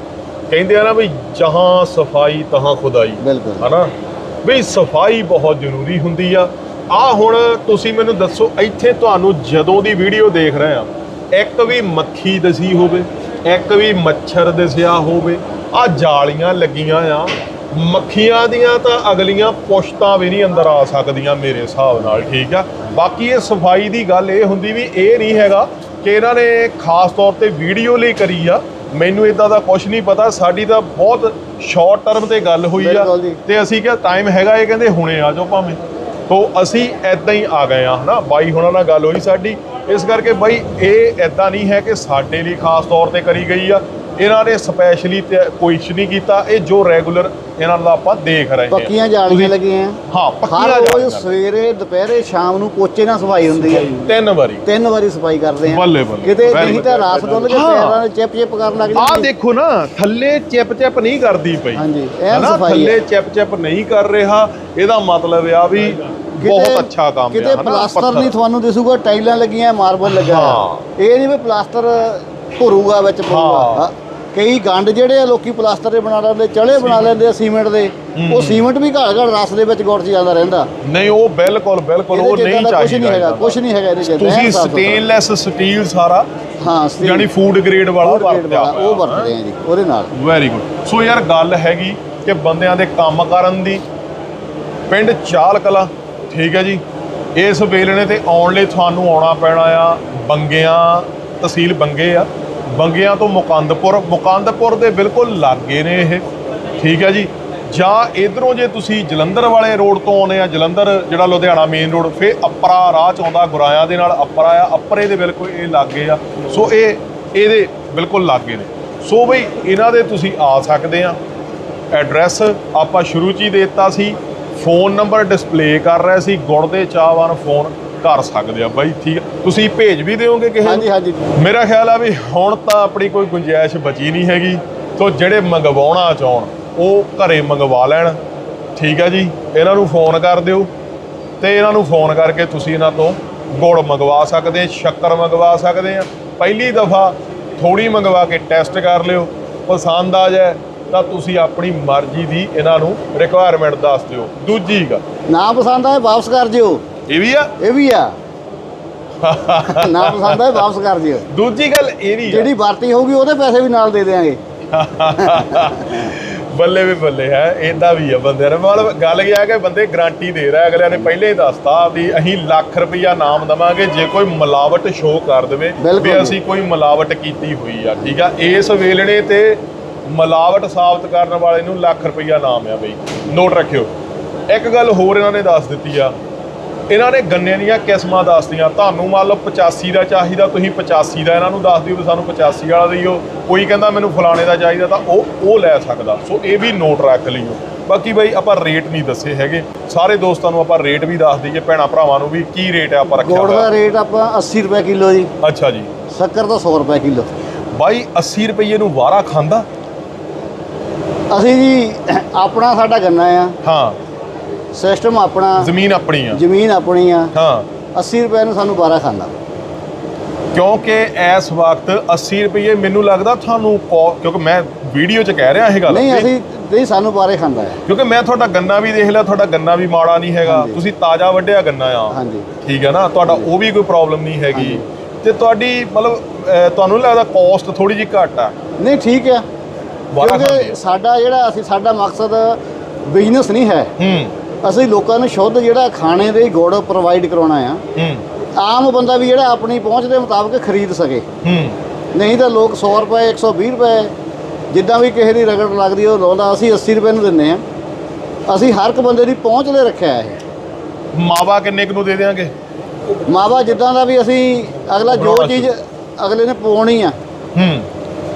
Speaker 2: ਕਹਿੰਦੇ ਆ ਨਾ ਵੀ ਜਹਾਂ ਸਫ਼ਾਈ ਤਹਾਂ ਖੁਦਾਈ।
Speaker 1: ਬਿਲਕੁਲ।
Speaker 2: ਹਨਾ? ਵੀ ਸਫ਼ਾਈ ਬਹੁਤ ਜ਼ਰੂਰੀ ਹੁੰਦੀ ਆ। ਆ ਹੁਣ ਤੁਸੀਂ ਮੈਨੂੰ ਦੱਸੋ ਇੱਥੇ ਤੁਹਾਨੂੰ ਜਦੋਂ ਦੀ ਵੀਡੀਓ ਦੇਖ ਰਹੇ ਆ ਇੱਕ ਵੀ ਮੱਖੀ ਦਸੀ ਹੋਵੇ ਇੱਕ ਵੀ ਮੱਛਰ ਦਿਸਿਆ ਹੋਵੇ ਆ ਜਾਲੀਆਂ ਲੱਗੀਆਂ ਆ। ਮੱਖੀਆਂ ਦੀਆਂ ਤਾਂ ਅਗਲੀਆਂ ਪੁਸ਼ਤਾਂ ਵੀ ਨਹੀਂ ਅੰਦਰ ਆ ਸਕਦੀਆਂ ਮੇਰੇ ਹਿਸਾਬ ਨਾਲ ਠੀਕ ਆ? ਬਾਕੀ ਇਹ ਸਫ਼ਾਈ ਦੀ ਗੱਲ ਇਹ ਹੁੰਦੀ ਵੀ ਇਹ ਨਹੀਂ ਹੈਗਾ ਕਿ ਇਹਨਾਂ ਨੇ ਖਾਸ ਤੌਰ ਤੇ ਵੀਡੀਓ ਲਈ ਕਰੀ ਆ। ਮੈਨੂੰ ਇਦਾਂ ਦਾ ਕੁਝ ਨਹੀਂ ਪਤਾ। ਸਾਡੀ ਤਾਂ ਬਹੁਤ ਸ਼ਾਰਟ ਟਰਮ ਤੇ ਗੱਲ ਹੋਈ ਆ।
Speaker 1: ਬਿਲਕੁਲ ਜੀ।
Speaker 2: ਤੇ ਅਸੀਂ ਕਿਹਾ ਟਾਈਮ ਹੈਗਾ ਇਹ ਕਹਿੰਦੇ ਹੁਣੇ ਆ ਜਾਓ ਭਾਵੇਂ। ਤੋਂ ਅਸੀਂ ਐਦਾਂ ਹੀ ਆ ਗਏ ਆ ਹਨਾ? ਬਾਈ ਹੁਣਾਂ ਨਾਲ ਗੱਲ ਹੋਈ ਸਾਡੀ। ਇਸ ਕਰਕੇ ਬਾਈ ਇਹ ਐਦਾਂ ਨਹੀਂ ਹੈ ਕਿ ਸਾਡੇ ਲਈ ਖਾਸ ਤੌਰ ਤੇ ਕਰੀ ਗਈ ਆ। ਇਹਨਾਂ ਨੇ ਸਪੈਸ਼ਲੀ ਕੁਛ ਨਹੀਂ ਕੀਤਾ। ਇਹ ਜੋ ਰੈਗੂਲਰ ਇਹਨਾਂ ਦਾ ਆਪਾਂ ਦੇਖ ਰਹੇ ਹਾਂ
Speaker 1: ਪੱਕੀਆਂ ਜਾਲੀਆਂ ਲੱਗੀਆਂ
Speaker 2: ਹਾਂ ਪੱਕੀਆਂ ਜਾਲੀਆਂ।
Speaker 1: ਸਵੇਰੇ ਦੁਪਹਿਰੇ ਸ਼ਾਮ ਨੂੰ ਪੋਚੇ ਨਾਲ ਸਫ਼ਾਈ ਹੁੰਦੀ ਹੈ
Speaker 2: ਤਿੰਨ ਵਾਰੀ
Speaker 1: ਤਿੰਨ ਵਾਰੀ ਸਫ਼ਾਈ ਕਰਦੇ ਆ
Speaker 2: ਬੱਲੇ ਬੱਲੇ।
Speaker 1: ਕਿਤੇ ਨਹੀਂ ਤਾਂ. ਰਾਤ ਡੁੱਲ ਕੇ
Speaker 2: ਹਾਂ।
Speaker 1: ਪੈਰਾਂ ਦੇ ਚਿਪ ਚਿਪ ਕਰਨ ਲੱਗ ਜਾਂਦੇ
Speaker 2: ਦੇਖੋ ਨਾ ਥੱਲੇ ਚਿਪ ਚਿਪ ਨਹੀਂ ਕਰਦੀ ਪਈ
Speaker 1: ਹਾਂਜੀ,
Speaker 2: ਹਨਾ?
Speaker 1: ਸਫ਼ਾਈ
Speaker 2: ਥੱਲੇ
Speaker 1: ਹੈ।
Speaker 2: ਚਿਪ ਚਿਪ ਨਹੀਂ ਕਰ ਰਿਹਾ ਇਹਦਾ ਮਤਲਬ ਆ ਵੀ ਬਹੁਤ ਅੱਛਾ ਕੰਮ
Speaker 1: ਕਿਤੇ
Speaker 2: ਆ ਹਨਾ?
Speaker 1: ਪਲਾਸਟਰ। ਨਹੀਂ ਤੁਹਾਨੂੰ ਦਿਸੂਗਾ ਟਾਈਲਾਂ ਲੱਗੀਆਂ ਮਾਰਬਲ ਲੱਗਾ
Speaker 2: ਹਾਂ।
Speaker 1: ਇਹ ਨਹੀਂ ਵੀ ਪਲਾਸਟਰ ਭਰੂਗਾ ਵਿੱਚ ਪਊਗਾ
Speaker 2: ਹਾਂ।
Speaker 1: ਹਾਂ। ਕਈ ਗੰਡ ਜਿਹੜੇ ਆ ਲੋਕੀ ਪਲਾਸਟਰ ਦੇ ਬਣਾ ਲੈਂਦੇ ਚਲੇ ਬਣਾ ਲੈਂਦੇ ਆ ਸੀਮੈਂਟ ਦੇ ਉਹ ਸੀਮੈਂਟ ਵੀ ਘੜ ਘੜ ਰਸ ਦੇ ਵਿੱਚ ਗੁੜ ਜਾਂਦਾ ਰਹਿੰਦਾ।
Speaker 2: ਨਹੀਂ ਉਹ ਬਿਲਕੁਲ ਬਿਲਕੁਲ ਉਹ ਨਹੀਂ ਚਾਹੀਦਾ
Speaker 1: ਨਹੀਂ ਹੈਗਾ। ਕੁਝ ਨਹੀਂ ਹੈਗਾ ਇਹਦੇ ਚ
Speaker 2: ਤੁਸੀਂ। ਸਟੇਨਲੈਸ ਸਟੀਲ ਸਾਰਾ
Speaker 1: ਹਾਂ
Speaker 2: ਯਾਨੀ ਫੂਡ ਗ੍ਰੇਡ ਵਾਲਾ ਵਰਤਿਆ
Speaker 1: ਵਾਲਾ, ਉਹ ਵਰਤਦੇ ਆ ਜੀ ਉਹਦੇ ਨਾਲ।
Speaker 2: ਵੈਰੀ ਗੁੱਡ ਸੋ ਯਾਰ ਗੱਲ ਹੈਗੀ ਕਿ ਬੰਦਿਆਂ ਦੇ ਕੰਮ ਕਰਨ ਦੀ। ਪਿੰਡ ਚਾਲ ਕਲਾ ਠੀਕ ਹੈ ਜੀ? ਇਸ ਵੇਲਣੇ ਤੇ ਆਉਣ ਲਈ ਤੁਹਾਨੂੰ ਆਉਣਾ ਪੈਣਾ ਆ ਬੰਗਿਆਂ ਤਹਿਸੀਲ ਬੰਗੇ ਆ। ਬੰਗਿਆਂ ਤੋਂ ਮੁਕੰਦਪੁਰ ਮੁਕੰਦਪੁਰ ਦੇ ਬਿਲਕੁਲ ਲਾਗੇ ਨੇ ਇਹ। ਠੀਕ ਹੈ ਜੀ। ਜਾਂ ਇਧਰੋਂ ਜੇ ਤੁਸੀਂ ਜਲੰਧਰ ਵਾਲੇ ਰੋਡ ਤੋਂ ਆਉਨੇ ਆ, ਜਲੰਧਰ ਜਿਹੜਾ ਲੁਧਿਆਣਾ ਮੇਨ ਰੋਡ ਫੇ ਅਪਰਾ ਰਾਹ ਚ ਆਉਂਦਾ ਗੁਰਾਇਆਂ ਦੇ ਨਾਲ, ਅਪਰਾ ਆ, ਅਪਰੇ ਦੇ ਬਿਲਕੁਲ ਇਹ ਲਾਗੇ ਆ। ਸੋ ਇਹ, ਇਹਦੇ ਬਿਲਕੁਲ ਲਾਗੇ ਨੇ। ਸੋ ਬਈ, ਇਹਨਾਂ ਦੇ ਤੁਸੀਂ ਆ ਸਕਦੇ ਆ। ਐਡਰੈਸ ਆਪਾਂ ਸ਼ੁਰੂ 'ਚ ਹੀ ਦੇ ਦਿੱਤਾ ਸੀ। ਫੋਨ ਨੰਬਰ ਡਿਸਪਲੇ ਕਰ ਰਿਹਾ ਸੀ, ਗੁੜ ਦੇ ਚਾਹਵਾਨ ਫੋਨ। ਕਰ ਸਕਦੇ ਆ ਬਾਈ ਠੀਕ। ਤੁਸੀਂ ਭੇਜ ਵੀ ਦਿਓਗੇ ਕਿਸੇ?
Speaker 1: ਹਾਂਜੀ ਹਾਂਜੀ।
Speaker 2: ਮੇਰਾ ਖਿਆਲ ਆ ਵੀ ਹੁਣ ਤਾਂ ਆਪਣੀ ਕੋਈ ਗੁੰਜਾਇਸ਼ ਬਚੀ ਨਹੀਂ ਹੈਗੀ। ਸੋ ਜਿਹੜੇ ਮੰਗਵਾਉਣਾ ਚਾਹਣ ਉਹ ਘਰੇ ਮੰਗਵਾ ਲੈਣ। ਠੀਕ ਆ ਜੀ ਇਹਨਾਂ ਨੂੰ ਫੋਨ ਕਰ ਦਿਓ। ਤੇ ਇਹਨਾਂ ਨੂੰ ਫੋਨ ਕਰਕੇ ਤੁਸੀਂ ਇਹਨਾਂ ਤੋਂ ਗੁੜ ਮੰਗਵਾ ਸਕਦੇ ਸ਼ੱਕਰ ਮੰਗਵਾ ਸਕਦੇ ਆ। ਪਹਿਲੀ ਦਫਾ ਥੋੜੀ ਮੰਗਵਾ ਕੇ ਟੈਸਟ ਕਰ ਲਿਓ। ਪਸੰਦ ਆ ਜਾਏ ਤਾਂ ਤੁਸੀਂ ਆਪਣੀ ਮਰਜ਼ੀ ਦੀ ਇਹਨਾਂ ਨੂੰ ਰਿਕੁਆਇਰਮੈਂਟ ਦੱਸ ਦਿਓ। ਦੂਜੀ ਗੱਲ।
Speaker 1: ਨਾ ਪਸੰਦ ਆਏ ਵਾਪਸ ਕਰ ਜਿਓ
Speaker 2: ਇਹ ਵੀ ਆ?
Speaker 1: ਇਹ ਵੀ ਆ। ਨਾ ਪਸੰਦ ਆਏ ਵਾਪਸ ਕਰ ਜਿਓ
Speaker 2: ਦੂਜੀ ਗੱਲ ਇਹ ਵੀ
Speaker 1: ਜਿਹੜੀ ਵਰਤੀ ਹੋਊਗੀ ਉਹਦੇ ਪੈਸੇ ਵੀ ਨਾਲ ਦੇ ਦੇਾਂਗੇ
Speaker 2: ਬੱਲੇ ਵੀ ਬੱਲੇ ਹੈ ਇਦਾਂ ਵੀ ਆ ਬੰਦੇ ਮਤਲਬ ਗੱਲ ਇਹ ਆ ਕਿ ਬੰਦੇ ਗਾਰੰਟੀ ਦੇ ਰਿਹਾ ਅਗਲਿਆਂ ਨੇ ਪਹਿਲੇ ਹੀ ਦੱਸਤਾ ਵੀ ਅਸੀਂ ਲੱਖ ਰੁਪਈਆ ਨਾਮ ਦਵਾਂਗੇ ਜੇ ਕੋਈ ਮਿਲਾਵਟ ਸ਼ੋਅ ਕਰ ਦੇਵੇ ਵੀ। ਅਸੀਂ ਕੋਈ ਮਿਲਾਵਟ ਕੀਤੀ ਹੋਈ ਆ ਠੀਕ ਆ? ਇਸ ਵੇਲਣੇ ਤੇ ਮਿਲਾਵਟ ਸਾਬਤ ਕਰਨ ਵਾਲੇ ਨੂੰ ਲੱਖ ਰੁਪਈਆ ਨਾਮ ਆ ਬਈ। ਨੋਟ ਰੱਖਿਓ। ਇੱਕ ਗੱਲ ਹੋਰ ਇਹਨਾਂ ਨੇ ਦੱਸ ਦਿੱਤੀ ਆ ਇਹਨਾਂ ਨੇ ਗੰਨੇ ਦੀਆਂ ਕਿਸਮਾਂ ਦੱਸਦੀਆਂ ਤੁਹਾਨੂੰ ਮੰਨ ਲਓ 85 ਦਾ ਚਾਹੀਦਾ ਤੁਸੀਂ 85 ਦਾ ਇਹਨਾਂ ਨੂੰ ਦੱਸ ਦਿਓ ਵੀ ਸਾਨੂੰ 85 ਵਾਲਾ ਦਿਓ। ਕੋਈ ਕਹਿੰਦਾ ਮੈਨੂੰ ਫਲਾਣੇ ਦਾ ਚਾਹੀਦਾ ਤਾਂ ਉਹ ਉਹ ਲੈ ਸਕਦਾ। ਸੋ ਇਹ ਵੀ ਨੋਟ ਰੱਖ ਲਿਓ ਬਾਕੀ ਬਈ ਆਪਾਂ ਰੇਟ ਨਹੀਂ ਦੱਸੇ ਹੈਗੇ। ਸਾਰੇ ਦੋਸਤਾਂ ਨੂੰ ਆਪਾਂ ਰੇਟ ਵੀ ਦੱਸ ਦਈਏ ਭੈਣਾ ਭਰਾਵਾਂ ਨੂੰ ਵੀ ਕੀ ਰੇਟ ਹੈ ਆਪਾਂ ਰੱਖਿਆ
Speaker 1: ਗੁੜ ਦਾ ਰੇਟ ਆਪਾਂ 80 ਰੁਪਏ ਕਿਲੋ ਜੀ।
Speaker 2: ਅੱਛਾ ਜੀ।
Speaker 1: ਸ਼ੱਕਰ ਦਾ 100 ਰੁਪਏ ਕਿਲੋ।
Speaker 2: ਬਾਈ 80 ਰੁਪਏ ਨੂੰ ਵਾਰਾ ਖਾਂਦਾ?
Speaker 1: ਅਸੀਂ ਜੀ ਆਪਣਾ ਸਾਡਾ ਗੰਨਾ ਆ।
Speaker 2: ਹਾਂ।
Speaker 1: ਸਿਸਟਮ ਆਪਣਾ
Speaker 2: ਜ਼ਮੀਨ ਆਪਣੀ ਆ।
Speaker 1: ਜ਼ਮੀਨ ਆਪਣੀ ਆ।
Speaker 2: ਹਾਂ।
Speaker 1: 80 ਰੁਪਏ ਨੂੰ ਸਾਨੂੰ 12 ਖਾਂਦਾ।
Speaker 2: ਕਿਉਂਕਿ ਇਸ ਵਕਤ 80 ਰੁਪਏ ਮੈਨੂੰ ਲੱਗਦਾ ਤੁਹਾਨੂੰ ਕੋ- ਕਿਉਂਕਿ ਮੈਂ ਵੀਡੀਓ 'ਚ ਕਹਿ ਰਿਹਾ ਇਹ ਗੱਲ।
Speaker 1: ਨਹੀਂ ਅਸੀਂ ਨਹੀਂ ਸਾਨੂੰ 12 ਖਾਂਦਾ ਹੈ।
Speaker 2: ਕਿਉਂਕਿ ਮੈਂ ਤੁਹਾਡਾ ਗੰਨਾ ਵੀ ਦੇਖ ਲਿਆ ਤੁਹਾਡਾ ਗੰਨਾ ਵੀ ਮਾੜਾ ਨਹੀਂ ਹੈਗਾ।
Speaker 1: ਹਾਂਜੀ।
Speaker 2: ਤੁਸੀਂ ਤਾਜ਼ਾ ਵੱਢਿਆ ਗੰਨਾ ਆ।
Speaker 1: ਹਾਂਜੀ।
Speaker 2: ਠੀਕ ਹੈ ਨਾ? ਤੁਹਾਡਾ ਉਹ ਵੀ ਕੋਈ ਪ੍ਰੋਬਲਮ ਨਹੀਂ ਹੈਗੀ। ਤੇ ਤੁਹਾਡੀ ਮਤਲਬ ਅਹ, ਤੁਹਾਨੂੰ ਨੀ ਲੱਗਦਾ ਕਾਸਟ ਥੋੜੀ ਜਿਹੀ ਘੱਟ ਆ?
Speaker 1: ਨਹੀਂ ਠੀਕ ਆ।
Speaker 2: ਵਾਰਾ ਖਾਂਦੀ
Speaker 1: ਕਿਉਂਕਿ
Speaker 2: ਆ।
Speaker 1: ਸਾਡਾ ਜਿਹੜਾ ਅਸੀਂ ਸਾਡਾ ਮਕਸਦ ਬਿਜ਼ਨਸ ਨਹੀਂ ਹੈ।
Speaker 2: ਹੂੰ।
Speaker 1: ਅਸੀਂ ਲੋਕਾਂ ਨੂੰ ਸ਼ੁੱਧ ਜਿਹੜਾ ਖਾਣੇ ਦੇ ਗੁੜ ਪ੍ਰੋਵਾਈਡ ਕਰਾਉਣਾ ਆ। ਆਮ ਬੰਦਾ ਵੀ ਜਿਹੜਾ ਆਪਣੀ ਪਹੁੰਚ ਦੇ ਮੁਤਾਬਕ ਖਰੀਦ ਸਕੇ। ਨਹੀਂ ਤਾਂ ਲੋਕ 100 ਰੁਪਏ 120 ਰੁਪਏ ਜਿੱਦਾਂ ਵੀ ਕਿਸੇ ਦੀ ਰਗੜ ਲੱਗਦੀ ਉਹ ਲਾਉਂਦਾ ਅਸੀਂ 80 ਰੁਪਏ ਨੂੰ ਦਿੰਨੇ ਆ। ਅਸੀਂ ਹਰ ਇੱਕ ਬੰਦੇ ਦੀ ਪਹੁੰਚ ਲਈ ਰੱਖਿਆ ਹੈ।
Speaker 2: ਮਾਵਾ ਕਿੰਨੇ ਕੁ ਨੂੰ ਦੇ ਦੇਾਂਗੇ
Speaker 1: ਮਾਵਾ ਜਿੱਦਾਂ ਦਾ ਵੀ ਅਸੀਂ ਅਗਲਾ ਜੋ ਚੀਜ਼ ਅਗਲੇ ਨੇ ਪਾਉਣੀ ਆ
Speaker 2: ਹੂੰ।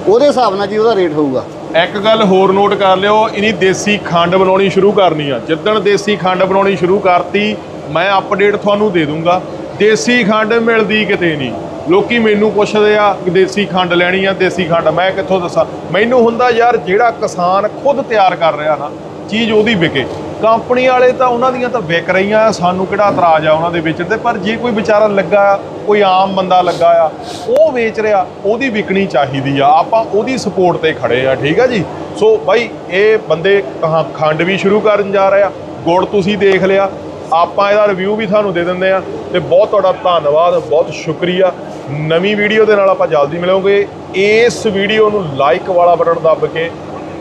Speaker 1: ਉਹਦੇ ਹਿਸਾਬ ਨਾਲ ਜੀ ਉਹਦਾ ਰੇਟ ਹੋਊਗਾ।
Speaker 2: ਇੱਕ ਗੱਲ ਹੋਰ ਨੋਟ ਕਰ ਲਿਓ, ਇਨੀ ਦੇਸੀ ਖੰਡ ਬਣਾਉਣੀ ਸ਼ੁਰੂ ਕਰਨੀ ਆ। ਜਿੱਦਣ ਦੇਸੀ ਖੰਡ ਬਣਾਉਣੀ ਸ਼ੁਰੂ ਕਰਤੀ, ਮੈਂ ਅਪਡੇਟ ਤੁਹਾਨੂੰ ਦੇ ਦੂੰਗਾ। ਦੇਸੀ ਖੰਡ ਮਿਲਦੀ ਕਿਤੇ ਨਹੀਂ। ਲੋਕੀ ਮੈਨੂੰ ਪੁੱਛਦੇ ਆ ਕਿ ਦੇਸੀ ਖੰਡ ਲੈਣੀ ਆ, ਦੇਸੀ ਖੰਡ ਮੈਂ ਕਿੱਥੋਂ ਦੱਸਾਂ? ਮੈਨੂੰ ਹੁੰਦਾ ਯਾਰ ਜਿਹੜਾ ਕਿਸਾਨ ਖੁਦ ਤਿਆਰ ਕਰ ਰਿਹਾ ਨਾ, ਚੀਜ਼ ਉਹਦੀ ਵਿਕੇ। ਕੰਪਨੀ ਵਾਲੇ ਤਾਂ ਉਹਨਾਂ ਦੀਆਂ ਤਾਂ ਵਿਕ ਰਹੀਆਂ ਆ ਸਾਨੂੰ ਕਿਹੜਾ ਇਤਰਾਜ਼ ਆ ਉਹਨਾਂ ਦੇ ਵਿੱਚ? ਤੇ ਪਰ ਜੇ ਕੋਈ ਵਿਚਾਰਾ ਲੱਗਾ ਆ, ਕੋਈ ਆਮ ਬੰਦਾ ਲੱਗਾ ਆ ਉਹ ਵੇਚ ਰਿਹਾ ਉਹਦੀ ਵਿਕਣੀ ਚਾਹੀਦੀ ਆ। ਆਪਾਂ ਉਹਦੀ ਸਪੋਰਟ ਤੇ ਖੜੇ ਆ ਠੀਕ ਆ ਜੀ? ਸੋ ਬਾਈ ਇਹ ਬੰਦੇ ਕਹਾਂ ਖੰਡ ਵੀ ਸ਼ੁਰੂ ਕਰਨ ਜਾ ਰਹੇ ਆ ਗੁੜ ਤੁਸੀਂ ਦੇਖ ਲਿਆ। ਆਪਾਂ ਇਹਦਾ ਰਿਵਿਊ ਵੀ ਤੁਹਾਨੂੰ ਦੇ ਦਿੰਦੇ ਆ। ਤੇ ਬਹੁਤ ਤੁਹਾਡਾ ਧੰਨਵਾਦ ਬਹੁਤ ਸ਼ੁਕਰੀਆ। ਨਵੀਂ ਵੀਡੀਓ ਦੇ ਨਾਲ ਆਪਾਂ ਜਲਦੀ ਮਿਲਾਂਗੇ। ਇਸ ਵੀਡੀਓ ਨੂੰ ਲਾਈਕ ਵਾਲਾ ਬਟਨ ਦੱਬ ਕੇ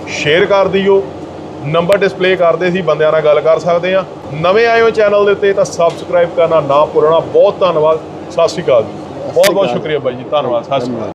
Speaker 2: ਸ਼ੇਅਰ ਕਰ ਦਿਓ। ਨੰਬਰ ਡਿਸਪਲੇ ਕਰਦੇ ਸੀ ਬੰਦਿਆਂ ਨਾਲ ਗੱਲ ਕਰ ਸਕਦੇ ਆ ਨਵੇਂ ਆਏ ਹੋ ਚੈਨਲ ਦੇ ਉੱਤੇ ਤਾਂ ਸਬਸਕ੍ਰਾਈਬ ਕਰਨਾ ਨਾ ਭੁੱਲਣਾ। ਬਹੁਤ ਧੰਨਵਾਦ। ਸਤਿ ਸ਼੍ਰੀ ਅਕਾਲ ਜੀ। ਬਹੁਤ ਬਹੁਤ। ਸ਼ੁਕਰੀਆ ਬਾਈ ਜੀ। ਧੰਨਵਾਦ। ਸਤਿ ਸ਼੍ਰੀ ਅਕਾਲ।